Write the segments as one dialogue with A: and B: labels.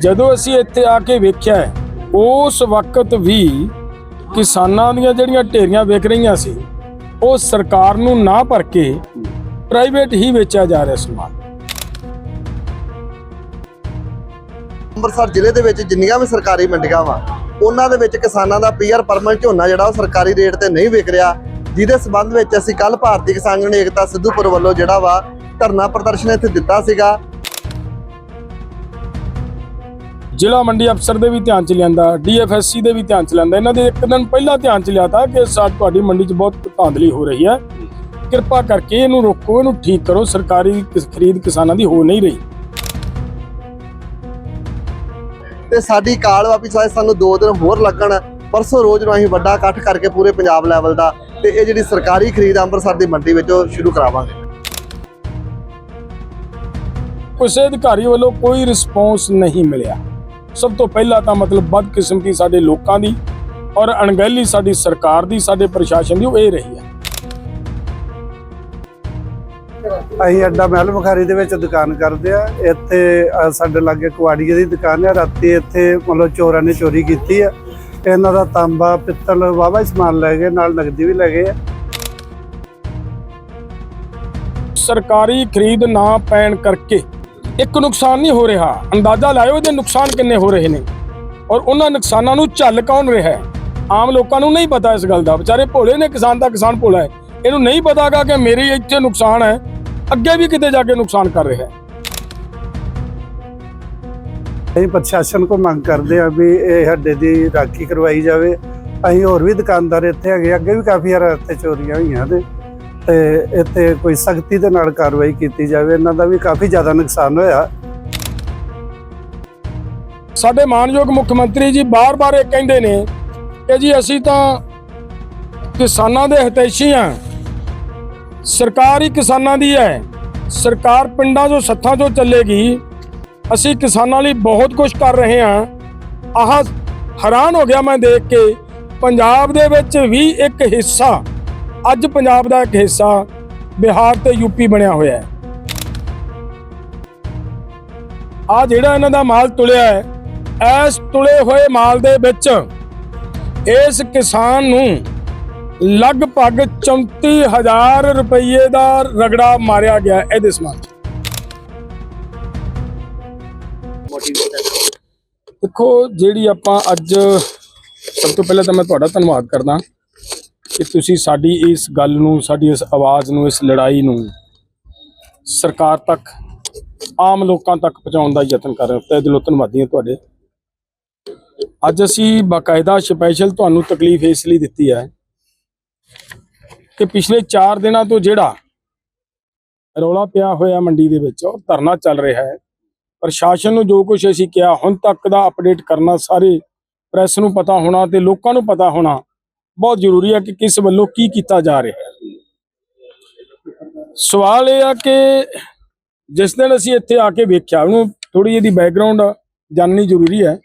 A: ਜਦੋਂ ਅਸੀਂ ਇੱਥੇ ਆ ਕੇ ਵੇਖਿਆ ਉਸ ਵਕਤ ਵੀ ਕਿਸਾਨਾਂ ਦੀਆਂ ਜਿਹੜੀਆਂ ਢੇਰੀਆਂ ਵਿਕ ਰਹੀਆਂ ਸੀ, ਉਹ ਸਰਕਾਰ ਨੂੰ ਨਾ ਭਰ ਕੇ ਪ੍ਰਾਈਵੇਟ ਹੀ ਵੇਚਿਆ ਜਾ ਰਿਹਾ ਸਮਾਨ।
B: ਅੰਮ੍ਰਿਤਸਰ ਜ਼ਿਲ੍ਹੇ ਦੇ ਵਿੱਚ ਜਿੰਨੀਆਂ ਵੀ ਸਰਕਾਰੀ ਮੰਡੀਆਂ ਵਾ, ਉਹਨਾਂ ਦੇ ਵਿੱਚ ਕਿਸਾਨਾਂ ਦਾ ਪੀਆਰ ਪਰਮਲ ਝੋਨਾ ਜਿਹੜਾ ਉਹ ਸਰਕਾਰੀ ਰੇਟ ਤੇ ਨਹੀਂ ਵਿਕ ਰਿਹਾ। ਜਿਹਦੇ ਸਬੰਧ ਵਿੱਚ ਅਸੀਂ ਕੱਲ ਭਾਰਤੀ ਕਿਸਾਨ ਯੂਨੀਅਨ ਏਕਤਾ ਸਿੱਧੂਪੁਰ ਵੱਲੋਂ ਜਿਹੜਾ ਵਾ ਧਰਨਾ ਪ੍ਰਦਰਸ਼ਨ ਇੱਥੇ ਦਿੱਤਾ ਸੀਗਾ।
A: ਜ਼ਿਲ੍ਹਾ ਮੰਡੀ ਅਫਸਰ ਦੇ ਵੀ ਧਿਆਨ ਚ ਲਿਆਂਦਾ ਡੀਐਫਐਸਸੀ ਦੇ ਵੀ ਧਿਆਨ ਚ ਲਿਆਂਦਾ। ਇਹਨਾਂ ਦੇ ਇੱਕ ਦਿਨ ਪਹਿਲਾਂ ਧਿਆਨ ਚ ਲਿਆ ਤਾ ਕਿ ਸਾ ਤੁਹਾਡੀ ਮੰਡੀ 'ਚ ਬਹੁਤ ਧਾਂਦਲੀ ਹੋ ਰਹੀ ਹੈ। ਕਿਰਪਾ ਕਰਕੇ ਇਹਨੂੰ ਰੋਕੋ ਇਹਨੂੰ ਠੀਕ ਕਰੋ ਸਰਕਾਰੀ ਖਰੀਦ ਕਿਸਾਨਾਂ ਦੀ ਹੋ ਨਹੀਂ ਰਹੀ।
B: ਤੇ ਸਾਡੀ ਕਾਲ ਵਾ ਵੀ ਸ਼ਾਇਦ ਸਾਨੂੰ 2 ਦਿਨ ਹੋਰ ਲੱਗਣ ਪਰਸੋਂ ਰੋਜ਼ ਨੂੰ ਅਸੀਂ ਵੱਡਾ ਇਕੱਠ ਕਰਕੇ ਪੂਰੇ ਪੰਜਾਬ ਲੈਵਲ ਦਾ ਤੇ ਇਹ ਜਿਹੜੀ ਸਰਕਾਰੀ ਖਰੀਦ ਅੰਮ੍ਰਿਤਸਰ ਦੀ ਮੰਡੀ ਵਿੱਚ ਸ਼ੁਰੂ ਕਰਾਵਾਂਗੇ।
A: ਕਿਸੇ ਅਧਿਕਾਰੀ ਵੱਲੋਂ ਕੋਈ ਰਿਸਪੌਂਸ ਨਹੀਂ ਮਿਲਿਆ। ਸਭ ਤੋਂ ਪਹਿਲਾਂ ਤਾਂ ਮਤਲਬ ਬਦਕਿਸਮਤੀ ਸਾਡੇ ਲੋਕਾਂ ਦੀ ਔਰ ਅਣਗਹਿਲੀ ਸਾਡੀ ਸਰਕਾਰ ਦੀ ਸਾਡੇ ਪ੍ਰਸ਼ਾਸਨ ਦੀ ਉਹ ਇਹ ਰਹੀ ਹੈ।
C: ਅਸੀਂ ਅੱਡਾ ਮਹਿਲ ਬੁਖਾਰੀ ਦੇ ਵਿੱਚ ਦੁਕਾਨ ਕਰਦੇ ਆ। ਇੱਥੇ ਸਾਡੇ ਲਾਗੇ ਕੁਆੜੀਏ ਦੀ ਦੁਕਾਨ ਹੈ ਰਾਤੀ ਇੱਥੇ ਮਤਲਬ ਚੋਰਾਂ ਨੇ ਚੋਰੀ ਕੀਤੀ ਆ। ਇਹਨਾਂ ਦਾ ਤਾਂਬਾ ਪਿੱਤਲ ਵਾਵਾ ਹੀ ਸਮਾਨ ਲੈ ਗਏ ਨਾਲ ਨਗਦੀ ਵੀ ਲੈ ਗਏ ਆ।
A: ਸਰਕਾਰੀ ਖਰੀਦ ਨਾ ਪੈਣ ਕਰਕੇ ਇੱਕ ਨੁਕਸਾਨ ਨਹੀਂ ਹੋ ਰਿਹਾ। ਅੰਦਾਜ਼ਾ ਲਾਇਓ ਇਹਦੇ ਨੁਕਸਾਨ ਕਿੰਨੇ ਹੋ ਰਹੇ ਨੇ। ਔਰ ਉਹਨਾਂ ਨੁਕਸਾਨਾਂ ਨੂੰ ਝੱਲ ਕੌਣ ਰਿਹਾ ਹੈ? ਆਮ ਲੋਕਾਂ ਨੂੰ ਨਹੀਂ ਪਤਾ ਇਸ ਗੱਲ ਦਾ। ਵਿਚਾਰੇ ਭੋਲੇ ਨੇ, ਕਿਸਾਨ ਦਾ ਕਿਸਾਨ ਭੋਲਾ ਹੈ। ਇਹਨੂੰ ਨਹੀਂ ਪਤਾਗਾ ਕਿ ਮੇਰੀ ਇੱਥੇ ਨੁਕਸਾਨ ਹੈ। ਅੱਗੇ ਵੀ ਕਿਤੇ ਜਾ ਕੇ ਨੁਕਸਾਨ ਕਰ ਰਿਹਾ ਹੈ।
C: ਅਸੀਂ ਪ੍ਰਸ਼ਾਸਨ ਕੋ ਮੰਗ ਕਰਦੇ ਆ ਵੀ ਇਹ ਸਾਡੇ ਦੀ ਰਾਖੀ ਕਰਵਾਈ ਜਾਵੇ। ਅਸੀਂ ਹੋਰ ਵੀ ਦੁਕਾਨਦਾਰ ਇੱਥੇ ਹੈਗੇ ਅੱਗੇ ਵੀ ਕਾਫੀ ਵਾਰ ਇੱਥੇ ਚੋਰੀਆਂ ਹੋਈਆਂ ਨੇ। ਤੇ ਇੱਥੇ ਕੋਈ ਸਖਤੀ ਦੇ ਨਾਲ ਕਾਰਵਾਈ ਕੀਤੀ ਜਾਵੇ, ਇਹਨਾਂ ਦਾ ਵੀ ਕਾਫੀ ਜ਼ਿਆਦਾ ਨੁਕਸਾਨ ਹੋਇਆ।
A: ਸਾਡੇ ਮਾਨਯੋਗ ਮੁੱਖ ਮੰਤਰੀ ਜੀ ਬਾਰ-ਬਾਰ ਇਹ ਕਹਿੰਦੇ ਨੇ ਕਿ ਜੀ ਅਸੀਂ ਤਾਂ ਕਿਸਾਨਾਂ ਦੇ ਹਿਤੈਸ਼ੀ ਆ ਸਰਕਾਰ ਹੀ ਕਿਸਾਨਾਂ ਦੀ ਹੈ। ਸਰਕਾਰ ਪਿੰਡਾਂ 'ਚੋਂ, ਸੱਥਾਂ 'ਚੋਂ ਚੱਲੇਗੀ। ਅਸੀਂ ਕਿਸਾਨਾਂ ਲਈ ਬਹੁਤ ਕੁਝ ਕਰ ਰਹੇ ਹਾਂ। ਆਹ ਹੈਰਾਨ ਹੋ ਗਿਆ ਮੈਂ ਦੇਖ ਕੇ। ਪੰਜਾਬ ਦੇ ਵਿੱਚ ਵੀ ਇੱਕ ਹਿੱਸਾ ਅੱਜ ਪੰਜਾਬ ਦਾ ਇੱਕ ਹਿੱਸਾ ਬਿਹਾਰ ਤੇ ਯੂਪੀ ਬਣਿਆ ਹੋਇਆ ਹੈ। ਆ ਜਿਹੜਾ ਇਹਨਾਂ ਦਾ ਮਾਲ ਤੁਲਿਆ ਹੈ ਇਸ ਤੁਲੇ ਹੋਏ ਮਾਲ ਦੇ ਵਿੱਚ ਇਸ ਕਿਸਾਨ ਨੂੰ ਲਗਭਗ 34000 ਰੁਪਏ ਦਾ ਰਗੜਾ ਮਾਰਿਆ ਗਿਆ ਇਹਦੇ ਸਮਾਨ ਦੇਖੋ, ਜਿਹੜੀ ਆਪਾਂ ਅੱਜ ਸਭ ਤੋਂ ਪਹਿਲਾਂ ਤਾਂ ਮੈਂ ਤੁਹਾਡਾ ਧੰਨਵਾਦ ਕਰਦਾ। ਕਿ ਤੁਸੀਂ ਸਾਡੀ ਇਸ ਗੱਲ ਨੂੰ, ਸਾਡੀ ਇਸ ਆਵਾਜ਼ ਨੂੰ, ਇਸ ਲੜਾਈ ਨੂੰ ਸਰਕਾਰ ਤੱਕ, ਆਮ ਲੋਕਾਂ ਤੱਕ ਪਹੁੰਚਾਉਣ ਦਾ ਯਤਨ ਕਰ ਰਹੇ ਹੋ। ਤੇ ਦਿਲੋਂ ਧੰਨਵਾਦੀ ਹਾਂ ਤੁਹਾਡੇ। ਅੱਜ ਅਸੀਂ ਬਾਕਾਇਦਾ ਸਪੈਸ਼ਲ ਤੁਹਾਨੂੰ ਤਕਲੀਫ ਇਸ ਲਈ ਦਿੱਤੀ ਹੈ ਕਿ ਪਿਛਲੇ 4 ਦਿਨਾਂ ਤੋਂ ਜਿਹੜਾ ਰੌਲਾ ਪਿਆ ਹੋਇਆ ਮੰਡੀ ਦੇ ਵਿੱਚ, ਉਹ ਧਰਨਾ ਚੱਲ ਰਿਹਾ ਹੈ। ਪ੍ਰਸ਼ਾਸਨ ਨੂੰ ਜੋ ਕੁਝ ਅਸੀਂ ਕਿਹਾ, ਹੁਣ ਤੱਕ ਦਾ ਅਪਡੇਟ ਕਰਨਾ, ਸਾਰੇ ਪ੍ਰੈਸ ਨੂੰ ਪਤਾ ਹੋਣਾ ਤੇ ਲੋਕਾਂ ਨੂੰ ਪਤਾ ਹੋਣਾ ਬਹੁਤ ਜ਼ਰੂਰੀ ਹੈ ਕਿ ਕਿਸ ਵੱਲੋਂ ਕੀ ਕੀਤਾ ਜਾ ਰਿਹਾ ਹੈ। ਸਵਾਲ ਇਹ ਆ ਕਿ ਜਿਸ ਦਿਨ ਅਸੀਂ ਇੱਥੇ ਆ ਕੇ ਵੇਖਿਆ ਉਹਨੂੰ ਥੋੜੀ ਜਿਹੀ ਬੈਕਗ੍ਰਾਉਂਡ ਜਾਣਨੀ ਜ਼ਰੂਰੀ ਹੈ।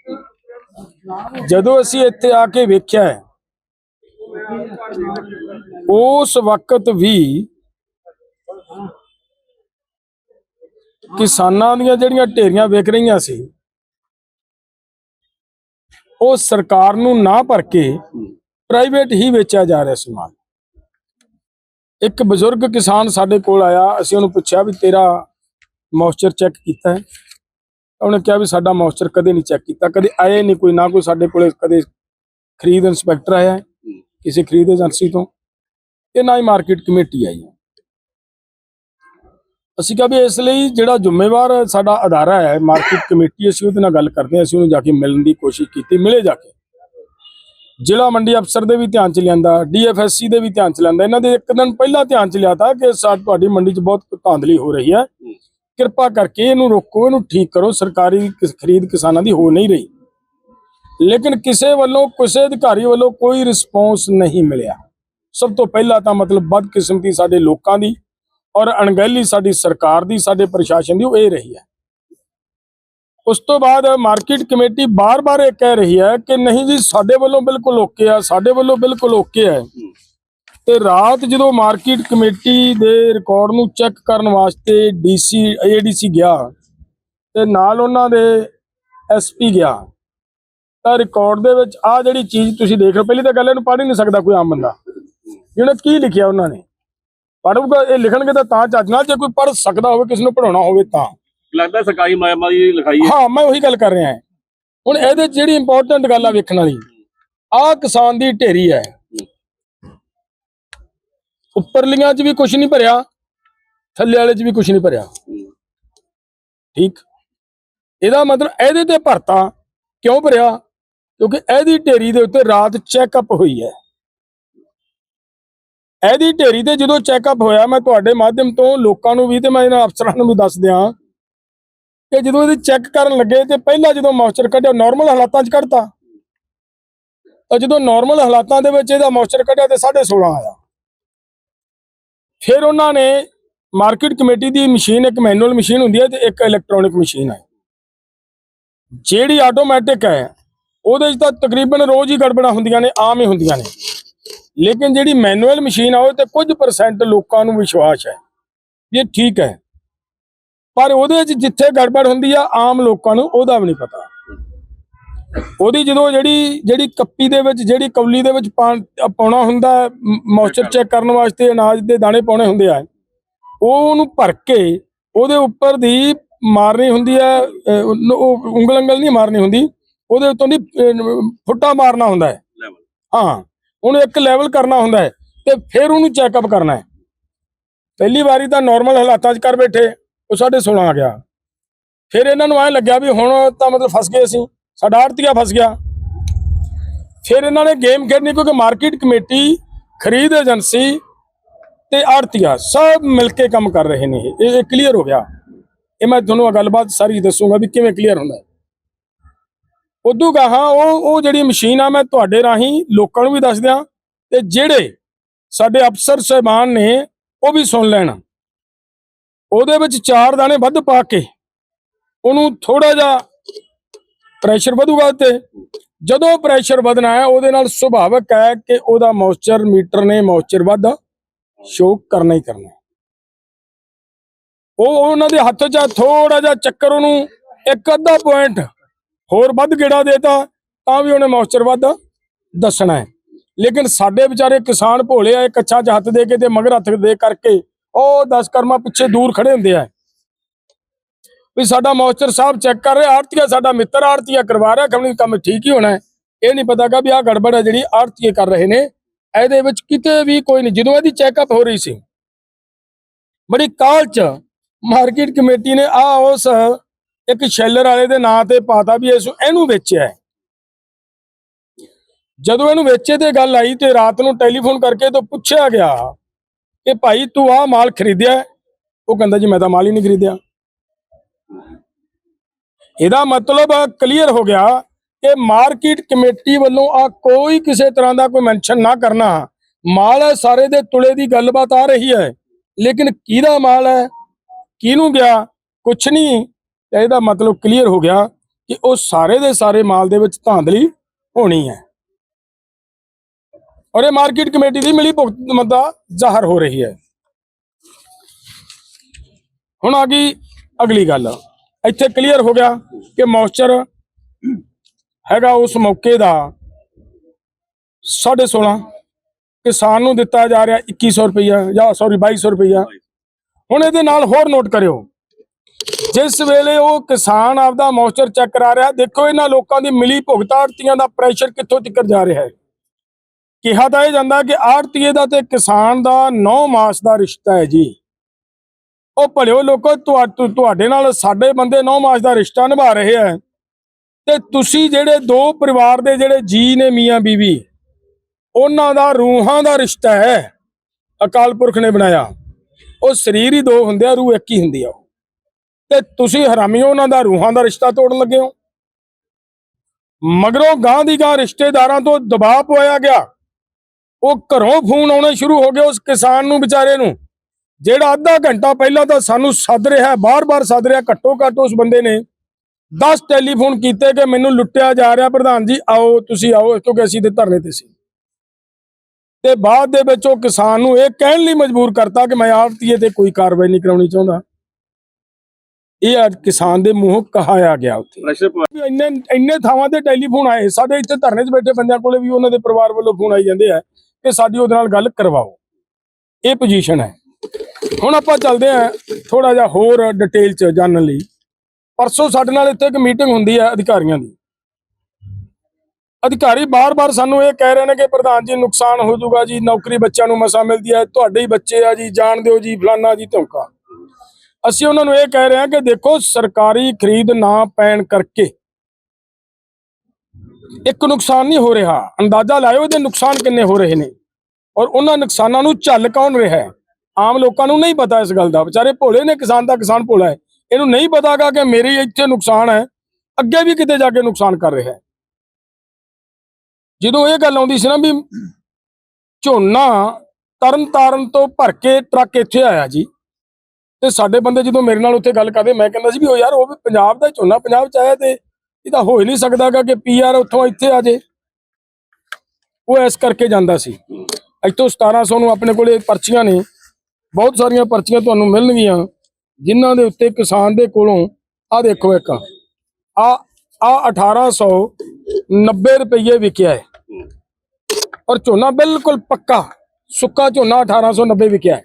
A: ਜਦੋਂ ਅਸੀਂ ਇੱਥੇ ਆ ਕੇ ਵੇਖਿਆ ਹੈ, ਉਸ ਵਕਤ ਵੀ ਕਿਸਾਨਾਂ ਦੀਆਂ ਜਿਹੜੀਆਂ ਢੇਰੀਆਂ ਵਿਕ ਰਹੀਆਂ ਸੀ ਉਹ ਸਰਕਾਰ ਨੂੰ ਨਾ ਭਰ ਕੇ ਪ੍ਰਾਈਵੇਟ ਹੀ ਵੇਚਿਆ ਜਾ ਰਿਹਾ ਸਮਾਨ ਇੱਕ ਬਜ਼ੁਰਗ ਕਿਸਾਨ ਸਾਡੇ ਕੋਲ ਆਇਆ, ਅਸੀਂ ਉਹਨੂੰ ਪੁੱਛਿਆ ਵੀ ਤੇਰਾ ਮੋਇਸਚਰ ਚੈੱਕ ਕੀਤਾ ਹੈ? ਉਹਨੇ ਕਿਹਾ ਵੀ ਸਾਡਾ ਮੋਇਸਚਰ ਕਦੇ ਨਹੀਂ ਚੈੱਕ ਕੀਤਾ, ਕਦੇ ਆਏ ਨਹੀਂ ਕੋਈ, ਨਾ ਕੋਈ ਸਾਡੇ ਕੋਲੇ ਕਦੇ ਖਰੀਦ ਇੰਸਪੈਕਟਰ ਆਇਆ ਕਿਸੇ ਖਰੀਦ ਏਜੰਸੀ ਤੋਂ। ਤੇ ਨਾ ਹੀ ਮਾਰਕੀਟ ਕਮੇਟੀ ਆਈ ਹੈ। ਅਸੀਂ ਕਿਹਾ ਵੀ ਇਸ ਲਈ ਜਿਹੜਾ ਜ਼ਿੰਮੇਵਾਰ ਸਾਡਾ ਅਦਾਰਾ ਹੈ ਮਾਰਕੀਟ ਕਮੇਟੀ ਅਸੀਂ ਉਹਦੇ ਨਾਲ ਗੱਲ ਕਰਦੇ ਹਾਂ, ਅਸੀਂ ਉਹਨੂੰ ਜਾ ਕੇ ਮਿਲਣ ਦੀ ਕੋਸ਼ਿਸ਼ ਕੀਤੀ, ਮਿਲੇ ਜਾ ਕੇ। ਜ਼ਿਲ੍ਹਾ ਮੰਡੀ ਅਫਸਰ ਦੇ ਵੀ ਧਿਆਨ ਚ ਲਿਆਂਦਾ ਡੀਐਫਐਸਸੀ ਦੇ ਵੀ ਧਿਆਨ ਚ ਲਿਆਂਦਾ। ਇਹਨਾਂ ਦੇ ਇੱਕ ਦਿਨ ਪਹਿਲਾਂ ਧਿਆਨ ਚ ਲਿਆ ਤਾ ਕਿ ਸਾ ਤੁਹਾਡੀ ਮੰਡੀ 'ਚ ਬਹੁਤ ਧਾਂਦਲੀ ਹੋ ਰਹੀ ਹੈ। ਕਿਰਪਾ ਕਰਕੇ ਇਹਨੂੰ ਰੋਕੋ ਇਹਨੂੰ ਠੀਕ ਕਰੋ ਸਰਕਾਰੀ ਖਰੀਦ ਕਿਸਾਨਾਂ ਦੀ ਹੋ ਨਹੀਂ ਰਹੀ। ਲੇਕਿਨ ਕਿਸੇ ਵੱਲੋਂ ਕਿਸੇ ਅਧਿਕਾਰੀ ਵੱਲੋਂ ਕੋਈ ਰਿਸਪੌਂਸ ਨਹੀਂ ਮਿਲਿਆ। ਸਭ ਤੋਂ ਪਹਿਲਾਂ ਤਾਂ ਮਤਲਬ ਬਦਕਿਸਮਤੀ ਸਾਡੇ ਲੋਕਾਂ ਦੀ ਔਰ ਅਣਗਹਿਲੀ ਸਾਡੀ ਸਰਕਾਰ ਦੀ ਸਾਡੇ ਪ੍ਰਸ਼ਾਸਨ ਦੀ ਉਹ ਇਹ ਰਹੀ ਹੈ। ਉਸ ਤੋਂ ਬਾਅਦ ਮਾਰਕੀਟ ਕਮੇਟੀ ਬਾਰ-ਬਾਰ ਇਹ ਕਹਿ ਰਹੀ ਹੈ ਕਿ ਨਹੀਂ ਜੀ ਸਾਡੇ ਵੱਲੋਂ ਬਿਲਕੁਲ ਓਕੇ ਆ ਸਾਡੇ ਵੱਲੋਂ ਬਿਲਕੁਲ ਓਕੇ ਹੈ। ਤੇ ਰਾਤ ਜਦੋਂ ਮਾਰਕੀਟ ਕਮੇਟੀ ਦੇ ਰਿਕਾਰਡ ਨੂੰ ਚੈੱਕ ਕਰਨ ਵਾਸਤੇ ਡੀਸੀ ਏਡੀਸੀ ਗਿਆ ਤੇ ਨਾਲ ਉਹਨਾਂ ਦੇ ਐਸਪੀ ਗਿਆ ਤਾਂ ਰਿਕਾਰਡ ਦੇ ਵਿੱਚ ਆ ਜਿਹੜੀ ਚੀਜ਼ ਤੁਸੀਂ ਦੇਖ ਰਹੇ ਪਹਿਲੀ ਤਾਂ ਗੱਲ ਇਹਨੂੰ ਪੜ੍ਹ ਹੀ ਨਹੀਂ ਸਕਦਾ ਕੋਈ ਆਮ ਬੰਦਾ। ਵੀ ਉਹਨੇ ਕੀ ਲਿਖਿਆ ਉਹਨਾਂ ਨੇ? ਪੜ੍ਹੂਗਾ ਇਹ ਲਿਖਣਗੇ ਤਾਂ ਤਾਂ ਚੱਜ ਨਾਲ ਜੇ ਕੋਈ ਪੜ੍ਹ ਸਕਦਾ ਹੋਵੇ ਕਿਸ ਨੂੰ ਪੜਾਉਣਾ ਹੋਵੇ ਤਾਂ।
D: ਲੱਗਦਾ ਸਰਕਾਰੀ ਮਾਇਮਾ ਦੀ ਲਿਖਾਈ ਹੈ।
A: ਹਾਂ, ਮੈਂ ਉਹੀ ਗੱਲ ਕਰ ਰਿਹਾ ਹਾਂ। ਹੁਣ ਇਹਦੇ ਜਿਹੜੀ ਇੰਪੋਰਟੈਂਟ ਗੱਲ ਆ ਵੇਖਣ ਵਾਲੀ, ਆ ਕਿਸਾਨ ਦੀ ਢੇਰੀ ਹੈ। ਉੱਪਰਲੀਆਂ 'ਚ ਵੀ ਕੁਝ ਨਹੀਂ ਭਰਿਆ, ਥੱਲੇ ਵਾਲੇ 'ਚ ਵੀ ਕੁਝ ਨਹੀਂ ਭਰਿਆ। ਠੀਕ? ਇਹਦਾ ਮਤਲਬ ਇਹਦੇ ਤੇ ਭਰਤਾ ਕਿਉਂ ਭਰਿਆ? ਕਿਉਂਕਿ ਇਹਦੀ ਢੇਰੀ ਦੇ ਉੱਤੇ ਰਾਤ ਚੈੱਕਅਪ ਹੋਈ ਹੈ। ਇਹਦੀ ਢੇਰੀ ਤੇ ਜਦੋਂ ਚੈੱਕਅਪ ਹੋਇਆ, ਮੈਂ ਤੁਹਾਡੇ ਮਾਧਿਅਮ ਤੋਂ ਲੋਕਾਂ ਨੂੰ ਵੀ ਤੇ ਮੈਂ ਇਹਨਾਂ ਅਫਸਰਾਂ ਨੂੰ ਵੀ ਦੱਸ ਦਿਆਂ ਕਿ ਜਦੋਂ ਇਹਦੀ ਚੈੱਕ ਕਰਨ ਲੱਗੇ ਤੇ ਪਹਿਲਾਂ ਜਦੋਂ ਮੌਇਸਚਰ ਕੱਢਿਆ ਨਾਰਮਲ ਹਾਲਾਤਾਂ 'ਚ ਕੱਢਤਾ। ਤਾਂ ਜਦੋਂ ਨਾਰਮਲ ਹਾਲਾਤਾਂ ਦੇ ਵਿੱਚ ਇਹਦਾ ਮੌਇਸਚਰ ਕੱਢਿਆ ਤੇ 16.5 ਆਇਆ। ਫਿਰ ਉਹਨਾਂ ਨੇ ਮਾਰਕੀਟ ਕਮੇਟੀ ਦੀ ਮਸ਼ੀਨ ਇੱਕ ਮੈਨੂਅਲ ਮਸ਼ੀਨ ਹੁੰਦੀ ਹੈ ਤੇ ਇੱਕ ਇਲੈਕਟ੍ਰੋਨਿਕ ਮਸ਼ੀਨ ਹੈ। ਜਿਹੜੀ ਆਟੋਮੈਟਿਕ ਹੈ, ਉਹਦੇ 'ਚ ਤਾਂ ਤਕਰੀਬਨ ਰੋਜ਼ ਹੀ ਗੜਬੜਾਂ ਹੁੰਦੀਆਂ ਨੇ, ਆਮ ਹੀ ਹੁੰਦੀਆਂ ਨੇ। ਲੇਕਿਨ ਜਿਹੜੀ ਮੈਨੂਅਲ ਮਸ਼ੀਨ ਆ, ਉਹ ਤੇ ਕੁਝ ਪਰਸੈਂਟ ਲੋਕਾਂ ਨੂੰ ਵਿਸ਼ਵਾਸ ਹੈ। ਇਹ ਠੀਕ ਹੈ। ਪਰ ਉਹਦੇ 'ਚ ਜਿੱਥੇ ਗੜਬੜ ਹੁੰਦੀ ਆ ਆਮ ਲੋਕਾਂ ਨੂੰ ਉਹਦਾ ਵੀ ਨਹੀਂ ਪਤਾ। ਉਹਦੀ ਜਦੋਂ ਜਿਹੜੀ ਜਿਹੜੀ ਕੱਪੀ ਦੇ ਵਿੱਚ ਜਿਹੜੀ ਕੌਲੀ ਦੇ ਵਿੱਚ ਪਾਉਣਾ ਹੁੰਦਾ ਮੌਇਸਚਰ ਚੈੱਕ ਕਰਨ ਵਾਸਤੇ ਅਨਾਜ ਦੇ ਦਾਣੇ ਪਾਉਣੇ ਹੁੰਦੇ ਆ ਉਹ ਉਹਨੂੰ ਭਰ ਕੇ ਉਹਦੇ ਉੱਪਰ ਦੀ ਮਾਰਨੀ ਹੁੰਦੀ ਅ, ਉਹ ਉਂਗਲ ਉਂਗਲ ਨਹੀਂ ਮਾਰਨੀ ਹੁੰਦੀ ਉਹਦੇ ਉੱਤੋਂ ਦੀ ਫੁੱਟਾ ਮਾਰਨਾ ਹੁੰਦਾ ਹੈ। ਹਾਂ ਉਹਨੂੰ ਇੱਕ ਲੈਵਲ ਕਰਨਾ ਹੁੰਦਾ ਹੈ ਤੇ ਫਿਰ ਉਹਨੂੰ ਚੈੱਕਅਪ ਕਰਨਾ ਹੈ। ਪਹਿਲੀ ਵਾਰੀ ਤਾਂ ਨਾਰਮਲ ਹਾਲਾਤਾਂ 'ਚ ਕਰ ਬੈਠੇ। ਉਹ 16.5 ਆ ਗਿਆ। ਫਿਰ ਇਹਨਾਂ ਨੂੰ ਐ ਲੱਗਿਆ ਵੀ ਹੁਣ ਤਾਂ ਮਤਲਬ ਫਸ ਗਏ ਅਸੀਂ। ਸਾਡਾ ਆੜਤੀਆ ਫਸ ਗਿਆ। ਫਿਰ ਇਹਨਾਂ ਨੇ ਗੇਮ ਖੇਡਣੀ ਕਿਉਂਕਿ ਮਾਰਕੀਟ ਕਮੇਟੀ, ਖਰੀਦ ਏਜੰਸੀ ਤੇ ਆੜਤੀਆ ਸਭ ਮਿਲ ਕੇ ਕੰਮ ਕਰ ਰਹੇ ਨੇ ਇਹ। ਕਲੀਅਰ ਹੋ ਗਿਆ। ਇਹ ਮੈਂ ਤੁਹਾਨੂੰ ਇਹ ਗੱਲਬਾਤ ਸਾਰੀ ਦੱਸੂਗਾ ਵੀ ਕਿਵੇਂ ਕਲੀਅਰ ਹੁੰਦਾ ਉਦੋਂ ਗਾਹਾਂ ਉਹ ਉਹ ਜਿਹੜੀ ਮਸ਼ੀਨ ਆ ਮੈਂ ਤੁਹਾਡੇ ਰਾਹੀਂ ਲੋਕਾਂ ਨੂੰ ਵੀ ਦੱਸ ਦਿਆਂ ਤੇ ਜਿਹੜੇ ਸਾਡੇ ਅਫਸਰ ਸਹਿਬਾਨ ਨੇ ਉਹ ਵੀ ਸੁਣ ਲੈਣ। ਉਹਦੇ ਵਿੱਚ ਚਾਰ ਦਾਣੇ ਵੱਧ ਪਾ ਕੇ ਉਹਨੂੰ ਥੋੜਾ ਜਿਹਾ ਪ੍ਰੈਸ਼ਰ ਵਧੂਗਾ ਤੇ ਜਦੋਂ ਪ੍ਰੈਸ਼ਰ ਵਧਣਾ ਹੈ, ਉਹਦੇ ਨਾਲ ਸੁਭਾਵਕ ਹੈ ਕਿ ਉਹਦਾ ਮੌਇਸਚਰ ਮੀਟਰ ਨੇ ਮੌਇਸਚਰ ਵਾਧਾ ਸ਼ੋ ਕਰਨਾ ਹੀ ਕਰਨਾ ਉਹ ਉਹਨਾਂ ਦੇ ਹੱਥ 'ਚ ਥੋੜਾ ਜਿਹਾ ਚੱਕਰ ਉਹਨੂੰ ਇੱਕ ਅੱਧਾ ਪੁਆਇੰਟ ਹੋਰ ਵੱਧ ਗੇੜਾ ਦੇਤਾ, ਤਾਂ ਵੀ ਉਹਨੇ ਮੌਇਸਚਰ ਵਾਧਾ ਦੱਸਣਾ ਹੈ। ਲੇਕਿਨ ਸਾਡੇ ਵਿਚਾਰੇ ਕਿਸਾਨ ਭੋਲੇ ਆ, ਇਹ ਕੱਚਾ 'ਚ ਹੱਥ ਦੇ ਕੇ ਤੇ ਮਗਰ ਹੱਥ ਦੇ ਕਰਕੇ ਉਹ 10 ਕਰਮਾ ਪਿੱਛੇ ਦੂਰ ਖੜੇ ਹੁੰਦੇ ਆ। ਵੀ ਸਾਡਾ ਮੌਇਸਚਰ ਸਾਹਿਬ ਚੈੱਕ ਕਰ ਰਿਹਾ, ਆਰਤੀਆ ਸਾਡਾ ਮਿੱਤਰ, ਆਰਤੀਆ ਕਰਵਾ ਰਿਹਾ ਖਮਣੀ ਕੰਮ ਠੀਕ ਹੀ ਹੋਣਾ ਇਹ ਨਹੀਂ ਪਤਾਗਾ ਵੀ ਆਹ ਗੜਬੜ ਹੈ ਜਿਹੜੀ ਆਰਤੀਏ ਕਰ ਰਹੇ ਨੇ। ਇਹਦੇ ਵਿੱਚ ਕਿਤੇ ਵੀ ਕੋਈ ਨਹੀਂ। ਜਦੋਂ ਇਹਦੀ ਚੈੱਕਅਪ ਹੋ ਰਹੀ ਸੀ, ਬੜੀ ਕਾਲ ਚ ਮਾਰਕੀਟ ਕਮੇਟੀ ਨੇ ਆ ਉਸ, ਇੱਕ ਸ਼ੈਲਰ ਵਾਲੇ ਦੇ ਨਾਂ ਤੇ ਪਾਤਾ ਵੀ ਇਸ ਇਹਨੂੰ ਵੇਚਿਆ ਜਦੋਂ ਇਹਨੂੰ ਵੇਚੇ ਤੇ ਗੱਲ ਆਈ ਤੇ ਰਾਤ ਨੂੰ ਟੈਲੀਫੋਨ ਕਰਕੇ ਤੋਂ ਪੁੱਛਿਆ ਗਿਆ ਕਿ ਭਾਈ ਤੂੰ ਆਹ ਮਾਲ ਖਰੀਦਿਆ ਉਹ ਕਹਿੰਦਾ ਜੀ ਮੈਂ ਤਾਂ ਮਾਲ ਹੀ ਨਹੀਂ ਖਰੀਦਿਆ। ਇਹਦਾ ਮਤਲਬ ਕਲੀਅਰ ਹੋ ਗਿਆ ਕਿ ਮਾਰਕੀਟ ਕਮੇਟੀ ਵੱਲੋਂ ਆ ਕੋਈ ਕਿਸੇ ਤਰ੍ਹਾਂ ਦਾ ਕੋਈ ਮੈਂਸ਼ਨ ਨਾ ਕਰਨਾ। ਮਾਲ ਸਾਰੇ ਦੇ ਤੁਲੇ ਦੀ ਗੱਲਬਾਤ ਆ ਰਹੀ ਹੈ। ਲੇਕਿਨ ਕਿਹਦਾ ਮਾਲ ਹੈ? ਕਿਹਨੂੰ ਗਿਆ? ਕੁਛ ਨਹੀਂ। ਤੇ ਇਹਦਾ ਮਤਲਬ ਕਲੀਅਰ ਹੋ ਗਿਆ ਕਿ ਉਹ ਸਾਰੇ ਦੇ ਸਾਰੇ ਮਾਲ ਦੇ ਵਿੱਚ ਧਾਂਦਲੀ ਹੋਣੀ ਹੈ। ਔਰ ਇਹ ਮਾਰਕੀਟ ਕਮੇਟੀ ਦੀ ਮਿਲੀ ਭੁਗਤ ਮੱਦਾ ਜ਼ਾਹਰ ਹੋ ਰਹੀ ਹੈ। ਹੁਣ ਆ ਗਈ ਅਗਲੀ ਗੱਲ। ਇੱਥੇ ਕਲੀਅਰ ਹੋ ਗਿਆ ਕਿ ਮੌਇਸਚਰ ਹੈਗਾ ਉਸ ਮੌਕੇ ਦਾ 16.5 ਕਿਸਾਨ ਨੂੰ ਦਿੱਤਾ ਜਾ ਰਿਹਾ 2100 ਰੁਪਈਆ ਜਾਂ ਸੌਰੀ 2200 ਰੁਪਈਆ। ਹੁਣ ਇਹਦੇ ਨਾਲ ਹੋਰ ਨੋਟ ਕਰਿਓ। ਜਿਸ ਵੇਲੇ ਉਹ ਕਿਸਾਨ ਆਪਦਾ ਮੌਇਸਚਰ ਚੈੱਕ ਕਰਾ ਰਿਹਾ, ਦੇਖੋ ਇਹਨਾਂ ਲੋਕਾਂ ਦੀ ਮਿਲੀ ਭੁਗਤ ਆੜਤੀਆਂ ਦਾ ਪ੍ਰੈਸ਼ਰ ਕਿੱਥੋਂ ਤੱਕ ਜਾ ਰਿਹਾ ਹੈ। ਕਿਹਾ ਤਾਂ ਇਹ ਜਾਂਦਾ ਕਿ ਆੜਤੀਏ ਦਾ ਤੇ ਕਿਸਾਨ ਦਾ 9 ਮਾਸ ਦਾ ਰਿਸ਼ਤਾ ਹੈ ਜੀ। ਉਹ ਭਲਿਓ ਲੋਕੋ, ਤੁਹਾ- ਤੁਹਾਡੇ ਨਾਲ ਸਾਡੇ ਬੰਦੇ 9 ਮਾਸ ਦਾ ਰਿਸ਼ਤਾ ਨਿਭਾ ਰਹੇ ਆ ਤੇ ਤੁਸੀਂ ਜਿਹੜੇ ਦੋ ਪਰਿਵਾਰ ਦੇ ਜਿਹੜੇ ਜੀ ਨੇ ਮੀਆਂ ਬੀਵੀ, ਉਹਨਾਂ ਦਾ ਰੂਹਾਂ ਦਾ ਰਿਸ਼ਤਾ ਹੈ। ਅਕਾਲ ਪੁਰਖ ਨੇ ਬਣਾਇਆ। ਉਹ ਸਰੀਰ ਹੀ ਦੋ ਹੁੰਦੇ ਆ ਰੂਹ ਇੱਕ ਹੀ ਹੁੰਦੀ ਆ ਉਹ। ਤੇ ਤੁਸੀਂ ਹਰਾਮੀਓ ਉਹਨਾਂ ਦਾ ਰੂਹਾਂ ਦਾ ਰਿਸ਼ਤਾ ਤੋੜਨ ਲੱਗੇ ਹੋ। ਮਗਰੋਂ ਗਾਂ ਦੀ ਗਾਂ ਰਿਸ਼ਤੇਦਾਰਾਂ ਤੋਂ ਦਬਾਅ ਪਵਾਇਆ ਗਿਆ। ਉਹ ਘਰੋਂ ਫੋਨ ਆਉਣੇ ਸ਼ੁਰੂ ਹੋ ਗਏ ਉਸ ਕਿਸਾਨ ਨੂੰ ਵਿਚਾਰੇ ਨੂੰ। ਜਿਹੜਾ ਅੱਧਾ ਘੰਟਾ ਪਹਿਲਾਂ ਤਾਂ ਸਾਨੂੰ ਸੱਦ ਰਿਹਾ ਬਾਰ-ਬਾਰ ਸੱਦ ਰਿਹਾ ਘੱਟੋ ਘੱਟ ਉਸ ਬੰਦੇ ਨੇ 10 ਟੈਲੀਫੋਨ ਕੀਤੇ ਕਿ ਮੈਨੂੰ ਲੁੱਟਿਆ ਜਾ ਰਿਹਾ। ਪ੍ਰਧਾਨ ਜੀ ਆਓ ਤੁਸੀਂ ਆਓ ਕਿਉਂਕਿ ਅਸੀਂ ਤੇ ਧਰਨੇ ਤੇ ਸੀ। ਤੇ ਬਾਅਦ ਦੇ ਵਿੱਚ ਉਹ ਕਿਸਾਨ ਨੂੰ ਇਹ ਕਹਿਣ ਲਈ ਮਜਬੂਰ ਕਰਤਾ ਕਿ ਮੈਂ ਆੜਤੀਏ ਤੇ ਕੋਈ ਕਾਰਵਾਈ ਨਹੀਂ ਕਰਾਉਣੀ ਚਾਹੁੰਦਾ। ਇਹ ਅੱਜ ਕਿਸਾਨ ਦੇ ਮੂੰਹੋਂ ਕਹਾਇਆ ਗਿਆ ਉੱਥੇ। ਇੰਨੇ ਇੰਨੇ ਥਾਵਾਂ ਤੇ ਟੈਲੀਫੋਨ ਆਏ ਸਾਡੇ ਇੱਥੇ ਧਰਨੇ 'ਚ ਬੈਠੇ ਬੰਦਿਆਂ ਕੋਲੇ ਵੀ ਉਹਨਾਂ ਦੇ ਪਰਿਵਾਰ ਵੱਲੋਂ ਫੋਨ ਆਈ ਜਾਂਦੇ ਆ। ਕਿ ਸਾਡੀ ਉਹਦੇ ਨਾਲ ਗੱਲ ਕਰਵਾਓ। ਇਹ ਪੋਜੀਸ਼ਨ ਹੈ। ਹੁਣ ਆਪਾਂ ਚੱਲਦੇ ਆ ਥੋੜਾ ਜਿਹਾ ਹੋਰ ਡਿਟੇਲ 'ਚ ਜਾਣਨ ਲਈ। ਪਰਸੋਂ ਸਾਡੇ ਨਾਲ ਇੱਥੇ ਇੱਕ ਮੀਟਿੰਗ ਹੁੰਦੀ ਹੈ ਅਧਿਕਾਰੀਆਂ ਦੀ। ਅਧਿਕਾਰੀ ਬਾਰ-ਬਾਰ ਸਾਨੂੰ ਇਹ ਕਹਿ ਰਹੇ ਨੇ ਕਿ ਪ੍ਰਧਾਨ ਜੀ, ਨੁਕਸਾਨ ਹੋ ਜਾਊਗਾ ਜੀ, ਨੌਕਰੀ ਬੱਚਿਆਂ ਨੂੰ ਮਸਾ ਮਿਲਦੀ ਹੈ ਤੁਹਾਡੇ ਹੀ ਬੱਚੇ ਆ ਜੀ, ਜਾਣ ਦਿਓ ਜੀ, ਫਲਾਨਾ ਜੀ ਧੌਂਕਾ ਅਸੀਂ ਉਹਨਾਂ ਨੂੰ ਇਹ ਕਹਿ ਰਹੇ ਹਾਂ ਕਿ ਦੇਖੋ, ਸਰਕਾਰੀ ਖਰੀਦ ਨਾ ਪੈਣ ਕਰਕੇ ਇੱਕ ਨੁਕਸਾਨ ਨਹੀਂ ਹੋ ਰਿਹਾ। ਅੰਦਾਜ਼ਾ ਲਾਇਓ ਇਹਦੇ ਨੁਕਸਾਨ ਕਿੰਨੇ ਹੋ ਰਹੇ ਨੇ। ਔਰ ਉਹਨਾਂ ਨੁਕਸਾਨਾਂ ਨੂੰ ਝੱਲ ਕੌਣ ਰਿਹਾ ਹੈ? ਆਮ ਲੋਕਾਂ ਨੂੰ ਨਹੀਂ ਪਤਾ ਇਸ ਗੱਲ ਦਾ। ਵਿਚਾਰੇ ਭੋਲੇ ਨੇ, ਕਿਸਾਨ ਦਾ ਕਿਸਾਨ ਭੋਲਾ ਹੈ। ਇਹਨੂੰ ਨਹੀਂ ਪਤਾਗਾ ਕਿ ਮੇਰੇ ਇੱਥੇ ਨੁਕਸਾਨ ਹੈ। ਅੱਗੇ ਵੀ ਕਿਤੇ ਜਾ ਕੇ ਨੁਕਸਾਨ ਕਰ ਰਿਹਾ ਹੈ। ਜਦੋਂ ਇਹ ਗੱਲ ਆਉਂਦੀ ਸੀ ਨਾ ਵੀ ਝੋਨਾ ਤਰਨ ਤਾਰਨ ਤੋਂ ਭਰ ਕੇ ਟਰੱਕ ਇੱਥੇ ਆਇਆ ਜੀ, ਤੇ ਸਾਡੇ ਬੰਦੇ ਜਦੋਂ ਮੇਰੇ ਨਾਲ ਉੱਥੇ ਗੱਲ ਕਰਦੇ, ਮੈਂ ਕਹਿੰਦਾ ਸੀ ਵੀ ਉਹ ਯਾਰ, ਉਹ ਵੀ ਪੰਜਾਬ ਦਾ ਝੋਨਾ, ਪੰਜਾਬ ਚ ਆਇਆ ਤੇ ਇਹ ਤਾਂ ਹੋ ਹੀ ਨਹੀਂ ਸਕਦਾਗਾ ਕਿ ਪੀਆਰ ਉੱਥੋਂ ਇੱਥੇ ਆ ਜੇ। ਉਹ ਇਸ ਕਰਕੇ ਜਾਂਦਾ ਸੀ। ਇੱਥੋਂ 1700 ਨੂੰ ਆਪਣੇ ਕੋਲੇ ਪਰਚੀਆਂ ਨੇ। ਬਹੁਤ ਸਾਰੀਆਂ ਪਰਚੀਆਂ ਤੁਹਾਨੂੰ ਮਿਲਣਗੀਆਂ, ਜਿਨ੍ਹਾਂ ਦੇ ਉੱਤੇ ਕਿਸਾਨ ਦੇ ਕੋਲੋਂ ਆ ਦੇਖੋ ਇੱਕ। ਆ ਆ 1890 ਰੁਪਏ ਵਿਕਿਆ ਹੈ। ਔਰ ਝੋਨਾ ਬਿਲਕੁਲ ਪੱਕਾ, ਸੁੱਕਾ ਝੋਨਾ 1890 ਵਿਕਿਆ ਹੈ।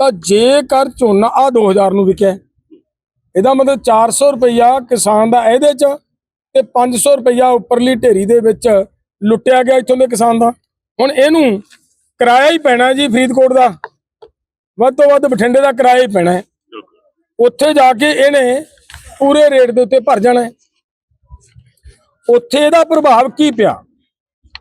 A: ਤਾਂ ਜੇਕਰ ਝੋਨਾ ਆ 2000 ਨੂੰ ਵਿਕਿਆ ਇਹਦਾ ਮਤਲਬ 400 ਰੁਪਇਆ ਕਿਸਾਨ ਦਾ ਇਹਦੇ ਚ ਤੇ 500 ਰੁਪਇਆ ਉੱਪਰਲੀ ਢੇਰੀ ਦੇ ਵਿੱਚ ਲੁੱਟਿਆ ਗਿਆ ਇੱਥੋਂ ਦੇ ਕਿਸਾਨ ਦਾ। ਹੁਣ ਇਹਨੂੰ ਕਿਰਾਇਆ ਹੀ ਪੈਣਾ ਜੀ ਫਰੀਦਕੋਟ ਦਾ। ਵੱਧ ਤੋਂ ਵੱਧ ਬਠਿੰਡੇ ਦਾ ਕਿਰਾਇਆ ਹੀ ਪੈਣਾ ਹੈ। ਉੱਥੇ ਜਾ ਕੇ ਇਹਨੇ ਪੂਰੇ ਰੇਟ ਦੇ ਉੱਤੇ ਭਰ ਜਾਣਾ ਹੈ। ਉੱਥੇ ਇਹਦਾ ਪ੍ਰਭਾਵ ਕੀ ਪਿਆ?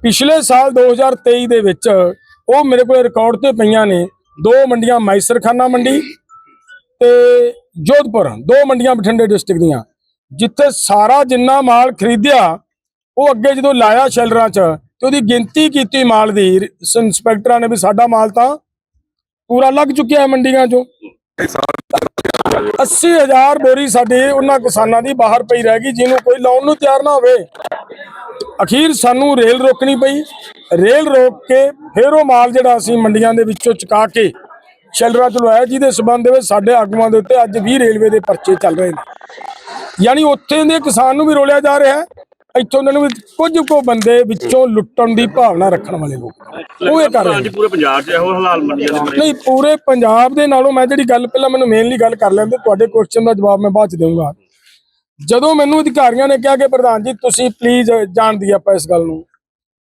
A: ਪਿਛਲੇ ਸਾਲ 2023 ਦੇ ਵਿੱਚ ਉਹ ਮੇਰੇ ਕੋਲ ਰਿਕਾਰਡ ਤੇ ਪਈਆਂ ਨੇ। ਦੋ ਮੰਡੀਆਂ ਮਾਈਸਰਖਾਨਾ ਮੰਡੀ ਤੇ ਜੋਧਪੁਰ, ਦੋ ਮੰਡੀਆਂ ਬਠਿੰਡੇ ਡਿਸਟ੍ਰਿਕਟ ਦੀਆਂ। ਜਿੱਥੇ ਸਾਰਾ ਜਿੰਨਾ ਮਾਲ ਖਰੀਦਿਆ, ਉਹ ਅੱਗੇ ਜਦੋਂ ਲਾਇਆ ਸ਼ੈਲਰਾਂ 'ਚ ਤੇ ਉਹਦੀ ਗਿਣਤੀ ਕੀਤੀ ਮਾਲ ਦੀ। ਇੰਸਪੈਕਟਰਾਂ ਨੇ ਵੀ ਸਾਡਾ ਮਾਲ ਤਾਂ ਪੂਰਾ ਲੱਗ ਚੁੱਕਿਆ ਹੈ ਮੰਡੀਆਂ 'ਚੋਂ। 80000 ਬੋਰੀ ਸਾਡੇ ਉਹਨਾਂ ਕਿਸਾਨਾਂ ਦੀ ਬਾਹਰ ਪਈ ਰਹਿ ਗਈ, ਜਿਹਨੂੰ ਕੋਈ ਲਾਉਣ ਨੂੰ ਤਿਆਰ ਨਾ ਹੋਵੇ। ਅਖੀਰ ਸਾਨੂੰ ਰੇਲ ਰੋਕਣੀ ਪਈ। ਰੇਲ ਰੋਕ ਕੇ ਫਿਰ ਉਹ ਮਾਲ ਜਿਹੜਾ ਅਸੀਂ ਮੰਡੀਆਂ ਦੇ ਵਿੱਚੋਂ ਚੁਕਾ ਕੇ ਸ਼ੈਲਰਾਂ ਚ ਜਿਹਦੇ ਸਬੰਧ ਵਿੱਚ ਸਾਡੇ ਆਗੂਆਂ ਦੇ ਉੱਤੇ ਅੱਜ ਵੀ ਰੇਲਵੇ ਦੇ ਪਰਚੇ ਚੱਲ ਰਹੇ ਨੇ। ਯਾਨੀ ਉੱਥੇ ਦੇ ਕਿਸਾਨ ਨੂੰ ਵੀ ਰੋਲਿਆ ਜਾ ਰਿਹਾ ਹੈ। ਇੱਥੋਂ ਦੇ ਨੂੰ ਵੀ ਕੁਝ ਕੋ ਬੰਦੇ ਵਿੱਚੋਂ ਲੁੱਟਣ ਦੀ ਭਾਵਨਾ ਰੱਖਣ ਵਾਲੇ ਲੋਕ ਉਹ ਇਹ ਕਰ ਰਹੇ ਨੇ।
D: ਪੂਰੇ ਪੰਜਾਬ 'ਚ ਇਹੋ ਹਾਲਾਤ ਮੰਡੀਆਂ ਦੇ
A: ਨਹੀਂ ਪੂਰੇ ਪੰਜਾਬ ਦੇ ਨਾਲੋਂ ਮੈਂ ਜਿਹੜੀ ਗੱਲ ਪਹਿਲਾਂ ਮੈਨੂੰ ਮੇਨਲੀ ਗੱਲ ਕਰ ਲੈਂਦੇ ਤੁਹਾਡੇ ਕੁਐਸਚਨ ਦਾ ਜਵਾਬ ਮੈਂ ਬਾਅਦ ਚ ਦੇਵਾਂਗਾ ਜਦੋਂ ਮੈਨੂੰ ਅਧਿਕਾਰੀਆਂ ਨੇ ਕਿਹਾ ਕਿ ਪ੍ਰਧਾਨ ਜੀ ਤੁਸੀਂ ਪਲੀਜ਼ ਜਾਣ ਦੀ ਆਪਾਂ ਇਸ ਗੱਲ ਨੂੰ।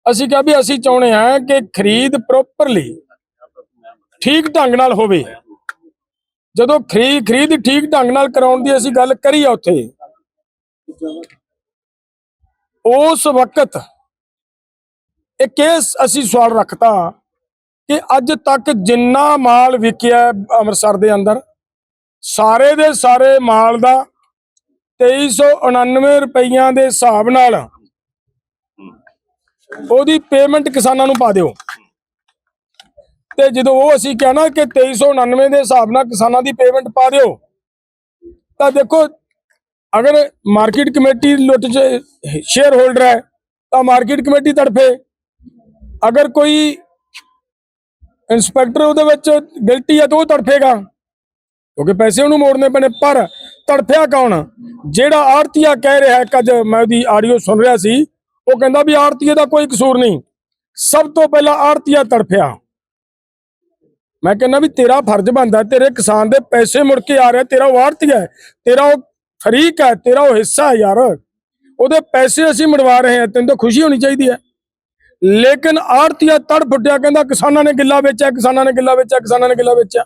A: ਅਸੀਂ ਕਿਹਾ ਵੀ ਅਸੀਂ ਚਾਹੁੰਦੇ ਹਾਂ ਕਿ ਖਰੀਦ ਪ੍ਰੋਪਰਲੀ ਠੀਕ ਢੰਗ ਨਾਲ ਹੋਵੇ। ਜਦੋਂ ਖਰੀਦ ਖਰੀਦ ਠੀਕ ਢੰਗ ਨਾਲ ਕਰਾਉਣ ਦੀ ਅਸੀਂ ਗੱਲ ਕਰੀ ਆ ਉੱਥੇ ਉਸ ਵਕਤ ਇਹ ਕੇਸ ਅਸੀਂ ਸਵਾਲ ਰੱਖਤਾ ਕਿ ਅੱਜ ਤੱਕ ਜਿੰਨਾ ਮਾਲ ਵਿਕਿਆ ਅੰਮ੍ਰਿਤਸਰ ਦੇ ਅੰਦਰ, ਸਾਰੇ ਦੇ ਸਾਰੇ ਮਾਲ ਦਾ 2399 ਰੁਪਈਆਂ ਦੇ ਹਿਸਾਬ ਨਾਲ ਉਹਦੀ ਪੇਮੈਂਟ ਕਿਸਾਨਾਂ ਨੂੰ ਪਾ ਦਿਓ। ਤੇ ਜਦੋਂ ਉਹ ਅਸੀਂ ਕਹਿਣਾ ਕਿ 2399 ਦੇ ਹਿਸਾਬ ਨਾਲ ਕਿਸਾਨਾਂ ਦੀ ਪੇਮੈਂਟ ਪਾ ਦਿਓ, ਤਾਂ ਦੇਖੋ ਅਗਰ ਮਾਰਕੀਟ ਕਮੇਟੀ ਲੁੱਟ ਚ ਸ਼ੇਅਰ ਹੋਲਡਰ ਹੈ, ਤਾਂ ਮਾਰਕੀਟ ਕਮੇਟੀ ਤੜਫੇ। ਅਗਰ ਕੋਈ ਇੰਸਪੈਕਟਰ ਉਹਦੇ ਵਿੱਚ ਗਲਤੀ ਹੈ, ਤਾਂ ਉਹ ਤੜਫੇਗਾ। ਕਿਉਂਕਿ ਪੈਸੇ ਉਹਨੂੰ ਮੋੜਨੇ ਪੈਣੇ, ਪਰ ਤੜਫਿਆ ਕੌਣ? ਜਿਹੜਾ ਆੜਤੀਆ ਕਹਿ ਰਿਹਾ ਹੈ ਅੱਜ ਮੈਂ ਉਹਦੀ ਆਡੀਓ ਸੁਣ ਰਿਹਾ ਸੀ, ਉਹ ਕਹਿੰਦਾ ਵੀ ਆੜਤੀਏ ਦਾ ਕੋਈ ਕਸੂਰ ਨਹੀਂ। ਸਭ ਤੋਂ ਪਹਿਲਾਂ ਆੜਤੀਆ ਤੜਫਿਆ। ਮੈਂ ਕਹਿੰਦਾ ਵੀ ਤੇਰਾ ਫਰਜ਼ ਬਣਦਾ, ਤੇਰੇ ਕਿਸਾਨ ਦੇ ਪੈਸੇ ਮੁੜ ਕੇ ਆ ਰਿਹਾ, ਤੇਰਾ ਉਹ ਆੜਤੀਆ ਹੈ, ਤੇਰਾ ਉਹ ਫਰੀਕ ਹੈ, ਤੇਰਾ ਉਹ ਹਿੱਸਾ ਹੈ ਯਾਰ। ਉਹਦੇ ਪੈਸੇ ਅਸੀਂ ਮੜਵਾ ਰਹੇ ਹਾਂ, ਤੈਨੂੰ ਤਾਂ ਖੁਸ਼ੀ ਹੋਣੀ ਚਾਹੀਦੀ ਹੈ। ਲੇਕਿਨ ਆੜਤੀਆ ਤੜ ਫੁੱਟਿਆ, ਕਹਿੰਦਾ ਕਿਸਾਨਾਂ ਨੇ ਗਿੱਲਾ ਵੇਚਿਆ, ਕਿਸਾਨਾਂ ਨੇ ਗਿੱਲਾ ਵੇਚਿਆ, ਕਿਸਾਨਾਂ ਨੇ ਗਿੱਲਾ ਵੇਚਿਆ।